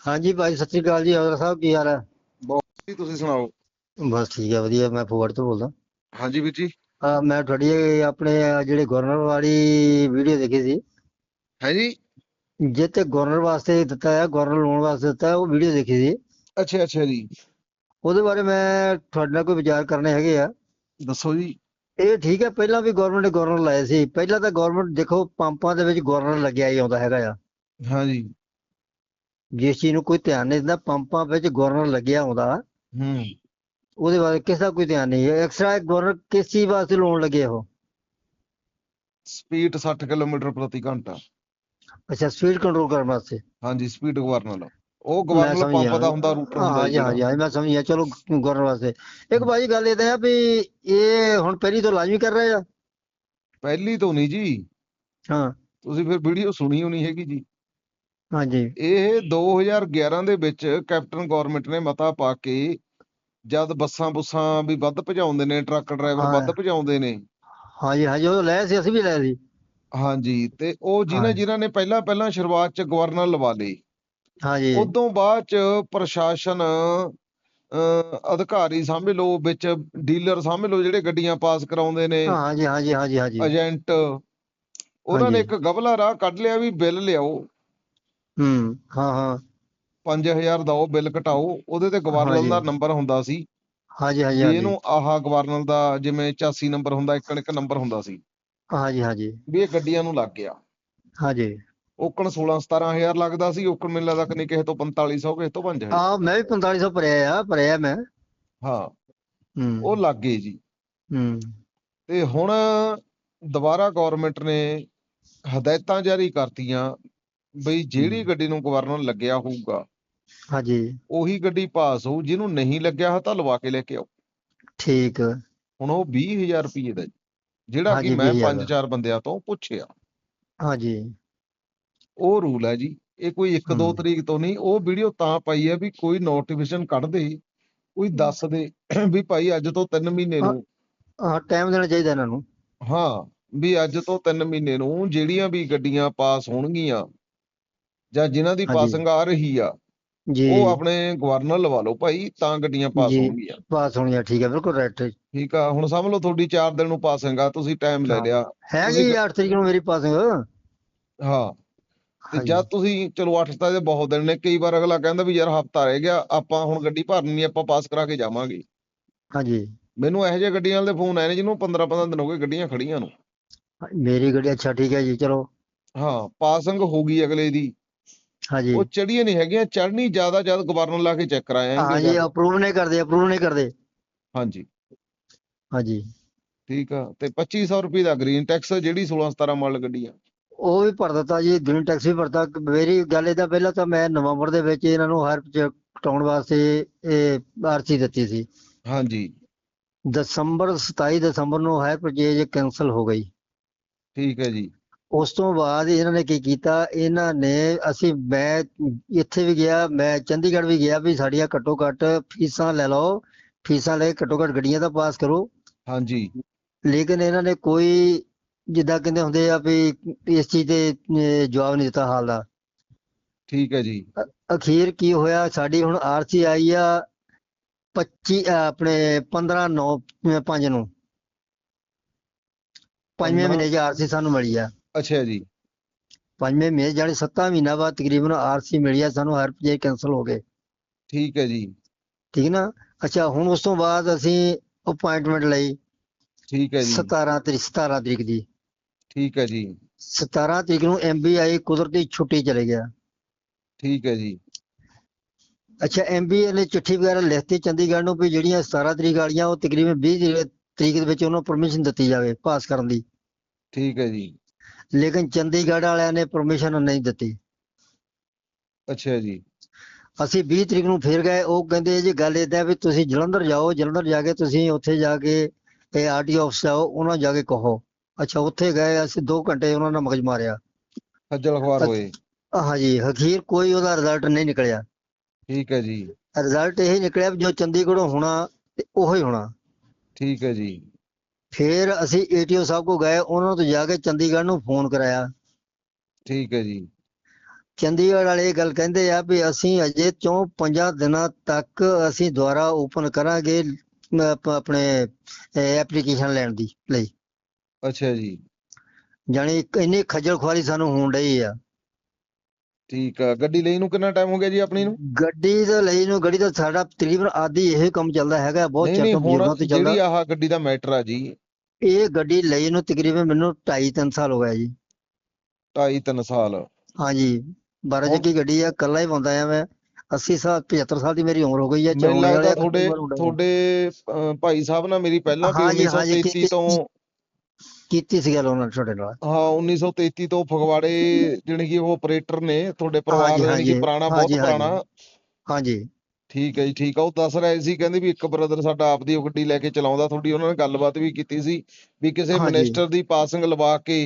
ਹਾਂਜੀ ਭਾਈ ਸਤਿ ਸ੍ਰੀ ਅਕਾਲ ਜੀ ਹੌਜਲਾ ਸਾਹਿਬ ਕੀ ਹਾਲ ਹੈ? ਜੀ ਤੁਸੀਂ ਸੁਣਾਓ? ਬਸ ਠੀਕ ਹੈ ਵਧੀਆ ਮੈਂ ਫੋਰਵਰਡ ਤੋਂ ਬੋਲਦਾ। ਹਾਂਜੀ ਵੀਰ ਜੀ। ਮੈਂ ਤੁਹਾਡੀ ਇਹ ਆਪਣੇ ਜਿਹੜੇ ਗਵਰਨਰ ਵਾਲੀ ਵੀਡੀਓ ਦੇਖੀ ਸੀ। ਹੈ ਜੀ। ਜੇ ਤੇ ਗਵਰਨਰ ਵਾਸਤੇ ਦਿੱਤਾ ਹੈ ਗਵਰਨਰ ਲੋਨ ਵਾਸਤੇ ਦਿੱਤਾ ਹੈ ਉਹ ਵੀਡੀਓ ਦੇਖੀ ਸੀ। ਅੱਛਾ ਅੱਛਾ ਜੀ। ਉਹਦੇ ਬਾਰੇ ਮੈਂ ਤੁਹਾਡੇ ਨਾਲ ਕੋਈ ਵਿਚਾਰ ਕਰਨੇ ਹੈਗੇ ਆ। ਦੱਸੋ ਜੀ। ਇਹ ਠੀਕ ਹੈ ਪਹਿਲਾਂ ਵੀ ਗਵਰਨਮੈਂਟ ਨੇ ਗਵਰਨਰ ਲਾਏ ਸੀ। ਪਹਿਲਾਂ ਤਾਂ ਗਵਰਨਮੈਂਟ ਦੇਖੋ ਪੰਪਾਂ ਦੇ ਵਿੱਚ ਗਵਰਨਰ ਲੱਗਿਆ ਹੀ ਆਉਂਦਾ ਹੈਗਾ ਆ। ਹਾਂ ਜੀ। ਜਿਸ ਚੀਜ਼ ਨੂੰ ਕੋਈ ਧਿਆਨ ਨਹੀਂ ਦਿੰਦਾ ਪੰਪਾਂ ਵਿੱਚ ਗਵਰਨਰ ਲੱਗਿਆ ਆਉਂਦਾ ਹੂੰ। ਉਹਦੇ ਬਾਰੇ ਕਿਸ ਕੋਈ ਧਿਆਨ ਨਹੀਂ ਹੈ। ਐਕਸਟਰਾ ਗਵਰਨਰ ਕਿਸ ਚੀਜ਼ ਵਾਸਤੇ ਲੋਨ ਲੱਗੇ ਉਹ? ਸਪੀਡ 60 ਕਿਲੋਮੀਟਰ ਪ੍ਰਤੀ ਘੰਟਾ। ਅੱਛਾ ਸਪੀਡ ਕੰਟਰੋਲ ਕਰਨ ਵਾਸਤੇ। ਹਾਂਜੀ ਸਪੀਡ ਗਵਰਨਰ ਉਹ ਗਵਰਨਰ ਪੰਪ। ਦਾ ਹੁੰਦਾ ਰੂਟਰ ਹੁੰਦਾ। ਹਾਂ ਹਾਂ ਜੀ ਹਾਂ ਮੈਂ ਸਮਝ ਗਿਆ ਚਲੋ ਗਵਰਨਰ ਵਾਸਤੇ। ਇੱਕ ਭਾਜੀ ਗੱਲ ਇਹ ਤਾਂ ਹੈ ਵੀ ਇਹ ਹੁਣ ਪਹਿਲੀ ਤੋਂ ਲਾਜ਼ਮੀ ਕਰ ਰਹੇ ਆ? ਪਹਿਲੀ ਤੋਂ ਨਹੀਂ ਜੀ। ਹਾਂ। ਤੁਸੀਂ ਫਿਰ ਵੀਡੀਓ ਸੁਣੀ ਹੋਣੀ ਹੈਗੀ ਜੀ। ਹਾਂਜੀ। ਇਹ 2011 ਦੇ ਵਿੱਚ ਕੈਪਟਨ ਗਵਰਨਮੈਂਟ ਨੇ ਮਤਾ ਪਾ ਕੇ ਜਦ ਬੱਸਾਂ ਬੁੱਸਾਂ ਵੀ ਵੱਧ ਭਜਾਉਂਦੇ ਨੇ ਟਰੱਕ ਡਰਾਈਵਰ। ਵੱਧ ਭਜਾਉਂਦੇ ਨੇ। ਹਾਂਜੀ ਹਾਂਜੀ ਉਹ ਲਏ ਸੀ ਅਸੀਂ ਵੀ ਲਏ ਸੀ। ਹਾਂਜੀ ਤੇ ਉਹ ਜਿਨ੍ਹਾਂ। ਜਿਨ੍ਹਾਂ ਨੇ ਪਹਿਲਾਂ ਪਹਿਲਾਂ ਸ਼ੁਰੂਆਤ ਚ ਗਵਰਨਰ ਲਵਾ ਲਏ ਹਾਂਜੀ। ਉਦੋਂ ਬਾਅਦ ਚ ਪ੍ਰਸ਼ਾਸਨ ਅਧਿਕਾਰੀ ਸਮਝ ਲਓ ਵਿੱਚ ਡੀਲਰ ਸਮਝ ਲਓ ਜਿਹੜੇ ਗੱਡੀਆਂ ਪਾਸ ਕਰਾਉਂਦੇ ਨੇ ਹਾਂਜੀ ਹਾਂਜੀ ਹਾਂਜੀ ਹਾਂਜੀ। ਏਜੰਟ ਉਹਨਾਂ ਨੇ। ਇੱਕ ਗਬਲਾ ਰਾਹ ਕੱਢ ਲਿਆ ਵੀ ਬਿੱਲ ਲਿਆਓ। ਹੂੰ। ਹਾਂ ਹਾਂ। 5000 ਦਾ ਉਹ ਬਿੱਲ ਘਟਾਓ ਉਹਦੇ ਤੇ ਗਵਰਨਰ। ਦਾ ਨੰਬਰ ਹੁੰਦਾ ਸੀ। ਹਾਂਜੀ ਹਾਂਜੀ ਵੀ ਹਾਂਜੀ। ਇਹਨੂੰ ਆਹ ਗਵਰਨਰ ਦਾ ਜਿਵੇਂ 84 ਨੰਬਰ ਹੁੰਦਾ ਇੱਕ ਇੱਕ ਨੰਬਰ ਹੁੰਦਾ ਸੀ। ਹਾਂਜੀ ਹਾਂਜੀ। ਵੀ ਇਹ ਗੱਡੀਆਂ ਨੂੰ ਲੱਗ ਗਿਆ। ਹਾਂਜੀ। ਓਕਣ 16 17000 ਲੱਗਦਾ ਸੀ ਓਕਣ ਮੈਨੂੰ ਲੱਗਦਾ ਕਿ ਨਹੀਂ ਕਿਸੇ ਤੋਂ 4500 ਕਿਸੇ ਤੋਂ 5000 ਆ ਮੈਂ ਵੀ 4500 ਭਰਿਆ ਆ ਭਰਿਆ ਮੈਂ। ਹਾਂ। ਹੂੰ। ਉਹ ਲੱਗ ਗਏ ਜੀ। ਹੂੰ। ਤੇ ਹੁਣ ਦੁਬਾਰਾ ਗਵਰਨਮੈਂਟ ਨੇ ਹਦਾਇਤਾਂ ਜਾਰੀ ਕਰਤੀਆਂ ਬਈ ਜਿਹੜੀ। ਗੱਡੀ ਨੂੰ ਗਵਰਨਰ ਲੱਗਿਆ ਹੋਊਗਾ ਹਾਂਜੀ। ਉਹੀ ਗੱਡੀ ਪਾਸ ਹੋਊ ਜਿਹਨੂੰ ਨਹੀਂ ਲੱਗਿਆ ਤਾਂ ਲਵਾ ਕੇ ਲੈ ਕੇ ਆਓ। ਠੀਕ। ਹੁਣ ਉਹ 20000 ਰੁਪਏ ਦਾ ਜਿਹੜਾ ਕਿ ਮੈਂ 20,000 ਪੰਜ ਚਾਰ ਬੰਦਿਆਂ ਤੋਂ ਪੁੱਛਿਆ। ਹਾਂਜੀ। ਉਹ ਰੂਲ ਹੈ ਜੀ ਇਹ ਕੋਈ 1-2 ਹਮ। ਤਰੀਕ ਤੋਂ ਨਹੀਂ ਉਹ ਵੀਡੀਓ ਤਾਂ ਪਾਈ ਹੈ ਵੀ ਕੋਈ ਨੋਟੀਫਿਕੇਸ਼ਨ ਕੱਢ ਦੇ ਕੋਈ ਦੱਸ ਦੇ ਵੀ ਭਾਈ ਅੱਜ ਤੋਂ 3 ਮਹੀਨੇ। ਨੂੰ। ਹਾਂ ਟਾਈਮ ਦੇਣਾ ਚਾਹੀਦਾ ਇਹਨਾਂ ਨੂੰ। ਹਾਂ ਵੀ ਅੱਜ ਤੋਂ 3 ਮਹੀਨੇ ਨੂੰ ਜਿਹੜੀਆਂ ਵੀ ਗੱਡੀਆਂ ਪਾਸ ਹੋਣਗੀਆਂ ਜਾਂ ਜਿਨ੍ਹਾਂ ਦੀ। ਪਾਸਿੰਗ ਆ ਰਹੀ ਆ ਜੀ। ਉਹ ਆਪਣੇ ਗਵਰਨਰ ਲਵਾ ਲਓ ਭਾਈ ਤਾਂ ਗੱਡੀਆਂ ਪਾਸ ਜੀ। ਹੋਣਗੀਆਂ। ਪਾਸ ਹੋਣੀ ਆ ਠੀਕ ਹੈ ਬਿਲਕੁਲ ਰਾਈਟ ਠੀਕ ਆ ਹੁਣ ਸਮਝ ਲਓ ਤੁਹਾਡੀ 4 ਦਿਨ ਨੂੰ ਪਾਸਿੰਗ ਆ ਤੁਸੀਂ ਟਾਈਮ ਲੈ ਹਾਂ। ਲਿਆ। ਹੈਗੀ ਤੁਸੀਂ 8 ਤਰੀਕ ਨੂੰ ਮੇਰੀ ਪਾਸਿੰਗ ਹਾਂ। ਤੇ ਹਾਂਜੀ। ਜਦ ਤੁਸੀਂ ਚਲੋ 8 ਤਾਂ ਦੇ ਬਹੁਤ ਦਿਨ ਨੇ ਕਈ ਵਾਰ ਅਗਲਾ ਕਹਿੰਦਾ ਵੀ ਯਾਰ ਹਫਤਾ ਰਹਿ ਗਿਆ ਆਪਾਂ ਹੁਣ ਗੱਡੀ ਭਰਨੀ ਨਹੀਂ ਆਪਾਂ ਪਾਸ ਕਰਾ ਕੇ ਜਾਵਾਂਗੇ। ਹਾਂਜੀ। ਮੈਨੂੰ ਇਹੋ ਜਿਹੇ ਗੱਡੀਆਂ ਵਾਲੇ ਫੋਨ ਆਏ ਨੇ ਜਿਹਨੂੰ 15 15 ਦਿਨ ਹੋ ਗਏ ਗੱਡੀਆਂ ਖੜੀਆਂ ਨੂੰ। ਮੇਰੀ ਗੱਡੀ ਅੱਛਾ ਠੀਕ ਹੈ ਜੀ ਚਲੋ। ਹਾਂ ਪਾਸਿੰਗ ਹੋ ਗਈ ਅਗਲੇ ਦੀ। ਹਾਂਜੀ। ਉਹ ਚੜੀਆਂ ਨਹੀਂ ਹੈਗੀਆਂ ਚੜਨੀ ਜ਼ਿਆਦਾ ਜਦ ਗਵਰਨਰ ਲਾ ਕੇ ਚੈੱਕ ਕਰਾਇਆ ਹਾਂਜੀ ਅਪਰੂਵ ਨਹੀਂ ਕਰਦੇ ਅਪਰੂਵ ਨਹੀਂ ਕਰਦੇ। ਹਾਂਜੀ। ਹਾਂਜੀ। ਠੀਕ ਆ ਤੇ 2500 ਰੁਪਏ ਦਾ ਗ੍ਰੀਨ ਟੈਕਸ ਜਿਹੜੀ 16 17 ਮਾਡਲ ਗੱਡੀ ਆ। ਉਹ ਵੀ ਭਰ ਦਿੱਤਾ ਜੀ ਗ੍ਰੀਨ ਟੈਕਸ ਵੀ ਭਰਤਾ। ਮੇਰੀ ਗੱਲ ਇਹਦਾ ਪਹਿਲਾਂ ਤਾਂ ਮੈਂ ਨਵੰਬਰ ਦੇ ਵਿੱਚ ਇਹਨਾਂ ਨੂੰ ਹਰ ਕਟਾਉਣ ਵਾਸਤੇ ਇਹ ਆਰਸੀ ਦਿੱਤੀ ਸੀ। ਹਾਂਜੀ। ਦਸੰਬਰ 27 ਦਸੰਬਰ ਨੂੰ ਹਾਇਰ ਪਰਚੇਜ ਕੈਨਸਲ ਹੋ ਗਈ। ਠੀਕ ਹੈ ਜੀ। ਉਸ ਤੋਂ ਬਾਅਦ ਇਹਨਾਂ ਨੇ ਕੀ ਕੀਤਾ? ਇਹਨਾਂ ਨੇ ਅਸੀਂ ਮੈਂ ਇੱਥੇ ਵੀ ਗਿਆ ਮੈਂ ਚੰਡੀਗੜ੍ਹ ਵੀ ਗਿਆ ਵੀ ਸਾਡੀਆਂ ਘੱਟੋ ਘੱਟ ਫੀਸਾਂ ਲੈ ਲਓ ਫੀਸਾਂ ਲੈ ਘੱਟੋ ਘੱਟ ਗੱਡੀਆਂ ਤਾਂ ਪਾਸ ਕਰੋ। ਹਾਂਜੀ। ਲੇਕਿਨ ਇਹਨਾਂ ਨੇ ਕੋਈ ਜਿੱਦਾਂ ਕਹਿੰਦੇ ਹੁੰਦੇ ਆ ਵੀ ਇਸ ਚੀਜ਼ ਤੇ ਜਵਾਬ ਨਹੀਂ ਦਿੱਤਾ ਹਾਲ ਦਾ। ਠੀਕ ਹੈ ਜੀ। ਅਖੀਰ ਕੀ ਹੋਇਆ? ਸਾਡੀ ਹੁਣ ਆਰਸੀ ਆਈ ਆ 25 ਅਹ, ਆਪਣੇ 15 9 5 ਨੂੰ। ਪੰਜਵੇਂ 15 ਮਹੀਨੇ 'ਚ ਆਰਸੀ ਸਾਨੂੰ ਮਿਲੀ ਆ। ਅੱਛਾ ਜੀ। ਪੰਜਵੇਂ ਮਹੀਨੇ ਜਾਨੀ 7 ਮਹੀਨਾ ਬਾਅਦ ਤਕਰੀਬਨ ਆਰਸੀ ਮਿਲੀ ਆ ਸਾਨੂੰ ਹਰ ਜੇ ਕੈਨਸਲ ਹੋ ਗਏ। ਠੀਕ ਹੈ ਜੀ। ਠੀਕ ਨਾ? ਅੱਛਾ ਹੁਣ ਉਸ ਤੋਂ ਬਾਅਦ ਅਸੀਂ ਅਪਾਇੰਟਮੈਂਟ ਲਈ ਠੀਕ ਹੈ ਜੀ। 17 ਤਰੀਕ 17 ਤਰੀਕ ਦੀ। ਠੀਕ ਹੈ ਜੀ। 17 ਤਰੀਕ ਨੂੰ ਐਮਬੀਆਈ ਕੁਦਰਤੀ ਛੁੱਟੀ ਚਲੇ ਗਿਆ। ਠੀਕ ਹੈ ਜੀ। ਅੱਛਾ ਐਮਬੀਏ ਨੇ ਚਿੱਠੀ ਵਗੈਰਾ ਲਿਖਤੀ ਚੰਡੀਗੜ੍ਹ ਨੂੰ ਵੀ ਜਿਹੜੀਆਂ 17 ਤਰੀਕ ਵਾਲੀਆਂ ਉਹ ਤਕਰੀਬਨ 20 ਤਰੀ- ਤਰੀਕ ਦੇ ਵਿੱਚ ਉਹਨਾਂ ਪਰਮਿਸ਼ਨ ਦਿੱਤੀ ਜਾਵੇ ਪਾਸ ਕਰਨ ਦੀ। ਠੀਕ ਹੈ ਜੀ। ਲੇਕਿਨ ਚੰਡੀਗੜ੍ਹ ਵਾਲਿਆਂ ਨੇ ਪਰਮਿਸ਼ਨ ਨਹੀਂ ਦਿੱਤੀ। ਅੱਛਾ ਜੀ। ਅਸੀਂ 20 ਤਰੀਕ ਨੂੰ ਫੇਰ ਗਏ ਉਹ ਕਹਿੰਦੇ ਜੀ ਗੱਲ ਏਦਾਂ ਵੀ ਤੁਸੀਂ ਜਲੰਧਰ ਜਾਓ ਜਲੰਧਰ ਜਾ ਕੇ ਤੁਸੀਂ ਉੱਥੇ ਜਾ ਕੇ ਤੇ ਆਰਟੀਓ ਆਫਿਸ ਜਾਓ ਉਹਨਾਂ ਜਾ ਕੇ ਕਹੋ। ਅੱਛਾ ਉੱਥੇ ਗਏ ਅਸੀਂ 2 ਘੰਟੇ ਉਹਨਾਂ ਨਾਲ ਮਗਜ ਮਾਰਿਆ। ਖੱਜਲ ਖਵਾਰ ਹੋਏ। ਹਾਂਜੀ ਅਖੀਰ ਕੋਈ ਉਹਦਾ ਰਿਜ਼ਲਟ ਨਹੀਂ ਨਿਕਲਿਆ। ਠੀਕ ਹੈ ਜੀ। ਰਿਜ਼ਲਟ ਇਹ ਨਿਕਲਿਆ ਜੋ ਚੰਡੀਗੜ੍ਹੋਂ ਹੋਣਾ ਤੇ ਉਹੋ ਹੀ ਹੋਣਾ। ਠੀਕ ਹੈ ਜੀ। ਫਿਰ ਅਸੀਂ ਏਟੀਓ ਸਾਹਿਬ ਕੋ ਗਏ ਉਹਨਾਂ ਤੋਂ ਜਾ ਕੇ ਚੰਡੀਗੜ੍ਹ ਨੂੰ ਫੋਨ ਕਰਾਇਆ। ਠੀਕ ਹੈ ਜੀ। ਚੰਡੀਗੜ੍ਹ ਵਾਲੇ ਇਹ ਗੱਲ ਕਹਿੰਦੇ ਆ ਵੀ ਅਸੀਂ ਅਜੇ ਤੋਂ ਪੰਜਾਂ ਦਿਨਾਂ ਤੱਕ ਅਸੀਂ ਦੁਬਾਰਾ ਓਪਨ ਕਰਾਂਗੇ ਆਪਣੇ ਐਪਲੀਕੇਸ਼ਨ ਲੈਣ ਦੀ ਲਈ। ਅੱਛਾ ਜੀ। ਜਾਣੀ ਇੰਨੀ ਖੱਜਲ ਖੁਆਰੀ ਸਾਨੂੰ ਹੋਣ ਡਈ ਆ। ਠੀਕ ਆ ਗੱਡੀ ਲਈ ਨੂੰ ਕਿੰਨਾ ਟਾਈਮ ਹੋ ਗਿਆ ਜੀ ਆਪਣੀ ਨੂੰ? ਗੱਡੀ ਦਾ ਲਈ ਨੂੰ ਗੱਡੀ ਦਾ ਸਾਡਾ ਤਕਰੀਬਨ ਆਦੀ ਇਹ ਕੰਮ ਚੱਲਦਾ ਹੈਗਾ ਬਹੁਤ ਨਹੀਂ ਨਹੀਂ ਤੋਂ ਹੁਣ ਤੋਂ ਜਿਹੜੀ ਆਹ ਗੱਡੀ ਦਾ ਮੈਟਰ ਆ ਜੀ। ਇਹ ਗੱਡੀ ਲਈ ਨੂੰ ਤਕਰੀਬਨ ਮੈਨੂੰ 2.5 3 ਸਾਲ ਹੋ ਗਿਆ ਜੀ। 2.5 3 ਸਾਲ। ਹਾਂਜੀ 12 ਹੁਣ- ਚੱਕੀ ਗੱਡੀ ਆ ਕੱਲਾ ਹੀ ਪਾਉਂਦਾ ਆ ਮੈਂ। 80 ਸਾਲ 75 ਸਾਲ ਦੀ ਮੇਰੀ ਉਮਰ ਹੋ ਗਈ ਆ ਮੈਨੂੰ ਲੱਗਦਾ ਵਾਲੇ ਤੁਹਾਡੇ ਤੁਹਾਡੇ ਤੁਹਾਡੇ ਅਹ, ਭਾਈ ਸਾਹਿਬ ਨਾਲ ਮੇਰੀ ਪਹਿਲਾਂ ਵੀ ਹਾਂਜੀ, ਹਾਂਜੀ, 1933 ਕੀਤੀ- ਤੋਂ ਕੀਤੀ ਸੀ ਗੱਲ ਉਹਨਾਂ ਨੇ ਤੁਹਾਡੇ ਨਾਲ? ਹਾਂ 1933 ਤੋਂ ਫਗਵਾੜੇ ਜਿਹੜੇ ਕਿ ਉਹ ਆਪਰੇਟਰ ਨੇ ਤੁਹਾਡੇ ਪਰਿਵਾਰ ਦਾ ਕਿ ਪੁਰਾਣਾ ਬਹੁਤ। ਪੁਰਾਣਾ। ਹਾਂਜੀ। ਠੀਕ ਹੈ ਜੀ ਠੀਕ ਆ। ਉਹ ਦੱਸ ਰਹੇ ਸੀ ਕਹਿੰਦੇ ਵੀ ਇੱਕ ਬ੍ਰਦਰ ਸਾਡਾ ਆਪਦੀ ਉਹ ਗੱਡੀ ਲੈ ਕੇ ਚਲਾਉਂਦਾ ਥੋੜੀ ਉਹਨਾਂ ਨੇ ਗੱਲਬਾਤ ਵੀ ਕੀਤੀ ਸੀ ਵੀ ਕਿਸੇ। ਮਿਨਿਸਟਰ ਦੀ ਪਾਸਿੰਗ ਲਵਾ ਕੇ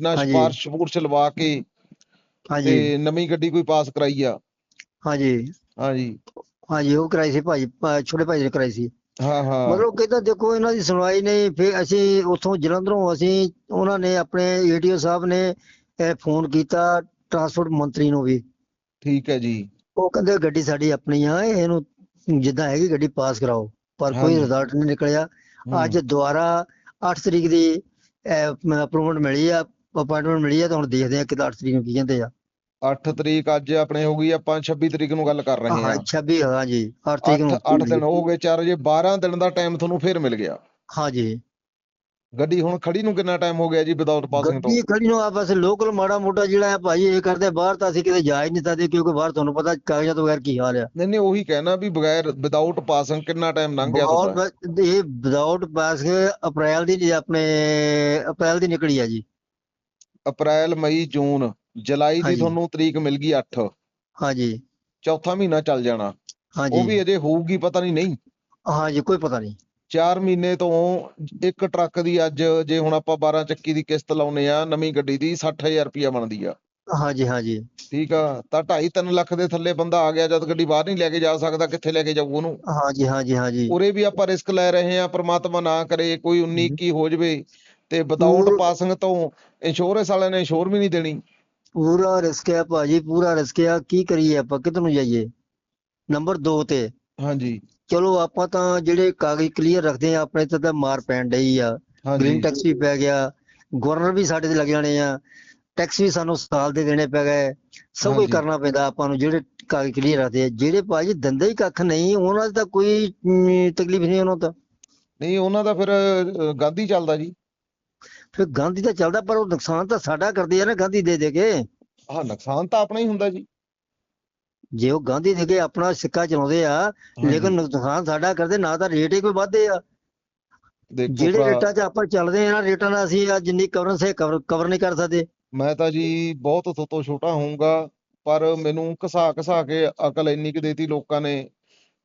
ਨਾ ਹਾਂਜੀ। ਸਿਫਾਰਸ਼ ਸਪੂਰਸ਼ ਲਵਾ ਕੇ ਹਾਂਜੀ। ਤੇ ਨਵੀਂ ਗੱਡੀ ਕੋਈ ਪਾਸ ਕਰਾਈ ਆ। ਹਾਂਜੀ। ਹਾਂਜੀ। ਹਾਂਜੀ ਉਹ ਕਰਾਈ ਸੀ ਭਾਈ ਛੋਟੇ ਭਾਈ ਨੇ ਕਰਾਈ ਸੀ। ਹਾਂ ਹਾਂ। ਮਤਲਬ ਕਹਿੰਦਾ ਦੇਖੋ ਇਹਨਾਂ ਦੀ ਸੁਣਵਾਈ ਨਹੀਂ। ਫਿਰ ਅਸੀਂ ਉੱਥੋਂ ਜਲੰਧਰੋਂ ਅਸੀਂ ਉਹਨਾਂ ਨੇ ਆਪਣੇ ਏਟੀਓ ਸਾਹਿਬ ਨੇ ਇਹ ਫੋਨ ਕੀਤਾ ਟਰਾਂਸਪੋਰਟ ਮੰਤਰੀ ਨੂੰ ਵੀ। ਠੀਕ ਹੈ ਜੀ। ਉਹ ਕਹਿੰਦੇ ਗੱਡੀ ਸਾਡੀ ਆਪਣੀ ਆ ਇਹਨੂੰ ਜਿੱਦਾਂ ਹੈਗੀ ਗੱਡੀ ਪਾਸ ਕਰਾਓ। ਪਰ ਕੋਈ। ਰਿਜ਼ਲਟ ਨਹੀਂ ਨਿਕਲਿਆ। ਅੱਜ ਦੁਬਾਰਾ 8 ਤਰੀਕ ਦੀ ਅਪਰੂਵਮੈਂਟ ਮਿਲੀ ਆ ਅਪਾਇੰਟਮੈਂਟ ਮਿਲੀ ਆ ਤਾਂ ਹੁਣ ਦੇਖਦੇ ਆ ਕਿ 8 ਤਰੀਕ ਨੂੰ ਕੀ ਕਹਿੰਦੇ ਆ। 8 ਤਰੀਕ ਅੱਜ ਆਪਣੇ ਹੋ ਗਈ ਆਪਾਂ 26 ਤਰੀਕ ਨੂੰ ਗੱਲ ਕਰ ਰਹੇ ਹਾਂ। ਹਾਂ 26 ਹਾਂਜੀ 8 ਤਰੀਕ 8 ਨੂੰ 8 ਦਿਨ ਹੋ ਗਏ ਚਾਰ ਜੇ 12 ਦਿਨ ਦਾ ਟਾਈਮ ਤੁਹਾਨੂੰ ਫੇਰ ਮਿਲ ਗਿਆ। ਹਾਂਜੀ ਗੱਡੀ ਹੁਣ ਖੜੀ ਨੂੰ ਕਿੰਨਾ ਟਾਈਮ ਹੋ ਗਿਆ ਜੀ ਵਿਦਆਊਟ ਪਾਸਿੰਗ ਤੋਂ? ਗੱਡੀ ਖੜੀ ਨੂੰ ਆ ਬਸ ਲੋਕਲ ਮਾੜਾ ਮੋਟਾ ਜਿਹੜਾ ਹੈ ਭਾਈ ਇਹ ਕਰਦੇ ਬਾਹਰ ਤਾਂ ਅਸੀਂ ਕਿਤੇ ਜਾ ਹੀ ਨਹੀਂ ਸਕਦੇ ਕਿਉਂਕਿ ਬਾਹਰ ਤੁਹਾਨੂੰ ਪਤਾ ਕਾਗਜ਼ਾਂ ਤੋਂ ਬਗੈਰ ਕੀ ਹਾਲ ਆ। ਨਹੀਂ ਨਹੀਂ ਉਹੀ ਕਹਿਣਾ ਵੀ ਬਗੈਰ ਵਿਦਆਊਟ ਪਾਸਿੰਗ ਕਿੰਨਾ ਟਾਈਮ ਲੰਘ ਗਿਆ ਬਹੁਤ ਤੁਹਾਡਾ? ਇਹ ਵਿਦਆਊਟ ਪਾਸ ਅਪ੍ਰੈਲ ਦੀ ਜੀ ਆਪਣੇ ਅਪ੍ਰੈਲ ਦੀ ਨਿਕਲੀ ਆ ਜੀ। ਅਪ੍ਰੈਲ ਮਈ ਜੂਨ। ਜੁਲਾਈ ਦੀ ਹਾਂਜੀ। ਤੁਹਾਨੂੰ ਤਰੀਕ ਮਿਲ ਗਈ 8 ਹਾਂਜੀ। ਚੌਥਾ ਮਹੀਨਾ ਚੱਲ ਜਾਣਾ। ਉਹ ਵੀ ਹਾਂਜੀ ਅਜੇ ਹੋਊਗੀ ਪਤਾ ਨਹੀਂ ਨਹੀਂ। ਹਾਂਜੀ ਕੋਈ ਪਤਾ ਨਹੀਂ। 4 ਮਹੀਨੇ ਤੋਂ ਇੱਕ ਟਰੱਕ ਦੀ ਅੱਜ ਜੇ ਹੁਣ ਆਪਾਂ 12 ਚੱਕੀ ਦੀ ਕਿਸ਼ਤ ਲਾਉਨੇ ਆ ਨਵੀਂ ਗੱਡੀ ਦੀ 60000 ਰੁਪਇਆ ਬਣਦੀ ਆ। ਹਾਂਜੀ ਹਾਂਜੀ। ਠੀਕ ਆ ਤਾਂ 2.5 3 ਲੱਖ ਦੇ ਥੱਲੇ ਬੰਦਾ ਆ ਗਿਆ ਜਦ ਗੱਡੀ ਬਾਹਰ ਨਹੀਂ ਲੈ ਕੇ ਜਾ ਸਕਦਾ ਕਿੱਥੇ ਲੈ ਕੇ ਜਾਊ ਉਹਨੂੰ? ਹਾਂਜੀ ਹਾਂਜੀ ਹਾਂਜੀ। ਉਰੇ ਵੀ ਆਪਾਂ ਰਿਸਕ ਲੈ ਰਹੇ ਆ ਪ੍ਰਮਾਤਮਾ ਨਾ ਕਰੇ ਕੋਈ 19 21 ਹੋ ਜਵੇ ਤੇ ਵਿਦਆਊਟ ਪਾਸਿੰਗ ਤੋਂ ਇੰਸ਼ੋਰੈਂਸ ਵਾਲਿਆਂ ਨੇ ਇੰਸ਼ੋਰ ਵੀ ਨਹੀਂ ਦੇਣੀ। ਪੂਰਾ ਰਿਸਕ ਹੈ ਭਾਜੀ ਪੂਰਾ ਰਿਸਕ ਆ ਕੀ ਕਰੀਏ ਆਪਾਂ? ਕਿੱਧਰ ਨੂੰ ਜਾਈਏ? ਨੰਬਰ 2 ਤੇ। ਹਾਂਜੀ। ਚਲੋ ਆਪਾਂ ਤਾਂ ਜਿਹੜੇ ਕਾਗਜ਼ ਕਲੀਅਰ ਰੱਖਦੇ ਆ ਆਪਣੇ ਤੇ ਤਾਂ ਮਾਰ ਪੈਣ ਡਈ ਆ। ਗ੍ਰੀਨ ਟੈਕਸ ਵੀ ਪੈ ਗਿਆ। ਗਵਰਨਰ ਵੀ ਸਾਡੇ ਤੇ ਲੱਗ ਜਾਣੇ ਆ। ਟੈਕਸ ਵੀ ਸਾਨੂੰ ਸਾਲ ਦੇ ਦੇਣੇ ਪੈ ਗਏ। ਸਭ ਕੁਝ। ਕਰਨਾ ਪੈਂਦਾ ਆਪਾਂ ਨੂੰ ਜਿਹੜੇ ਕਾਗਜ਼ ਕਲੀਅਰ ਰੱਖਦੇ ਆ। ਜਿਹੜੇ ਭਾਜੀ ਦੰਦੇ ਹੀ ਕੱਖ ਨਹੀਂ ਉਹਨਾਂ ਦੀ ਕੋਈ ਤਕਲੀਫ ਨਹੀਂ ਉਹਨਾਂ ਤੋਂ। ਨਹੀਂ ਉਹਨਾਂ ਦਾ ਫਿਰ ਗਾਂਧੀ ਚੱਲਦਾ ਜੀ। ਫਿਰ ਗਾਂਧੀ ਤਾਂ ਚੱਲਦਾ ਪਰ ਉਹ ਨੁਕਸਾਨ ਤਾਂ ਸਾਡਾ ਕਰਦੇ ਆ ਨਾ ਗਾਂਧੀ ਦੇ ਦੇ ਕੇ। ਹਾਂ ਨੁਕਸਾਨ ਤਾਂ ਆਪਣਾ ਹੀ ਹੁੰਦਾ ਜੀ। ਜੇ ਉਹ ਗਾਂਧੀ ਦੇ ਕੇ ਆਪਣਾ ਸਿੱਕਾ ਚਲਾਉਂਦੇ ਆ ਲੇਕਿਨ ਨੁਕਸਾਨ ਸਾਡਾ ਕਰਦੇ ਨਾ ਤਾਂ ਰੇਟ ਹੀ ਕੋਈ ਵੱਧਦੇ ਆ। ਜਿਹੜੇ ਰੇਟਾਂ 'ਚ ਆਪਾਂ ਚੱਲਦੇ ਆ ਨਾ ਰੇਟਾਂ ਨਾਲ ਅਸੀਂ ਅੱਜ ਜਿੰਨੀ ਕਵਰ ਸੇ ਕਵਰ ਕਵਰ ਨਹੀਂ ਕਰ ਸਕਦੇ। ਮੈਂ ਤਾਂ ਜੀ ਬਹੁਤ ਤੁਹਾਡੇ ਤੋਂ ਛੋਟਾ ਹੋਊਂਗਾ ਪਰ ਮੈਨੂੰ ਘਸਾ ਘਸਾ ਕੇ ਅਕਲ ਇੰਨੀ ਕੁ ਦੇਤੀ ਲੋਕਾਂ ਨੇ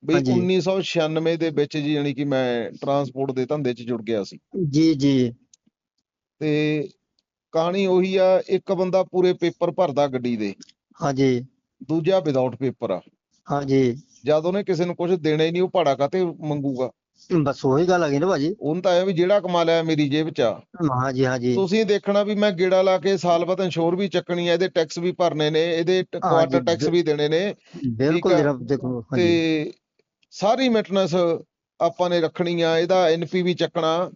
ਵੀ ਹਾਂਜੀ। 1996 ਦੇ ਵਿੱਚ ਜੀ ਯਾਨੀ ਕਿ ਮੈਂ ਟਰਾਂਸਪੋਰਟ ਦੇ ਧੰਦੇ 'ਚ ਜੁੜ ਗਿਆ ਸੀ। ਜੀ ਜੀ। ਤੇ ਕਹਾਣੀ ਉਹੀ ਆ ਇੱਕ ਬੰਦਾ ਪੂਰੇ ਪੇਪਰ ਭਰਦਾ ਗੱਡੀ ਦੇ। ਹਾਂਜੀ। ਦੂਜਾ ਵਿਦਆਊਟ ਪੇਪਰ ਆ। ਹਾਂਜੀ। ਜਦ ਉਹਨੇ ਕਿਸੇ ਨੂੰ ਕੁਝ ਦੇਣਾ ਹੀ ਨਹੀਂ ਉਹ ਭਾੜਾ ਕਾਤੇ ਮੰਗੂਗਾ? ਬਸ ਉਹੀ ਗੱਲ ਆ ਗਈ ਨਾ ਭਾਜੀ। ਉਹਨੂੰ ਤਾਂ ਇਹ ਵੀ ਜਿਹੜਾ ਕਮਾ ਲਿਆ ਮੇਰੀ ਜੇਬ 'ਚ ਆ। ਹਾਂਜੀ ਹਾਂਜੀ। ਤੁਸੀਂ ਦੇਖਣਾ ਵੀ ਮੈਂ ਗੇੜਾ ਲਾ ਕੇ ਸਾਲ ਬਾਅਦ ਇੰਸ਼ੋਰ ਵੀ ਚੱਕਣੀ ਆ ਇਹਦੇ ਟੈਕਸ ਵੀ ਭਰਨੇ ਨੇ ਇਹਦੇ ਕੁਆਟਰ ਟੈਕਸ ਵੀ ਦੇਣੇ ਨੇ ਬਿਲਕੁਲ। ਜਨਾਬ ਦੇਖੋ ਹਾਂਜੀ। ਤੇ ਸਾਰੀ ਮੇਨਟੇਨੈਂਸ ਆਪਾਂ ਨੇ ਰੱਖਣੀ ਆ ਇਹਦਾ ਐਨਪੀ ਵੀ ਚੱਕਣਾ।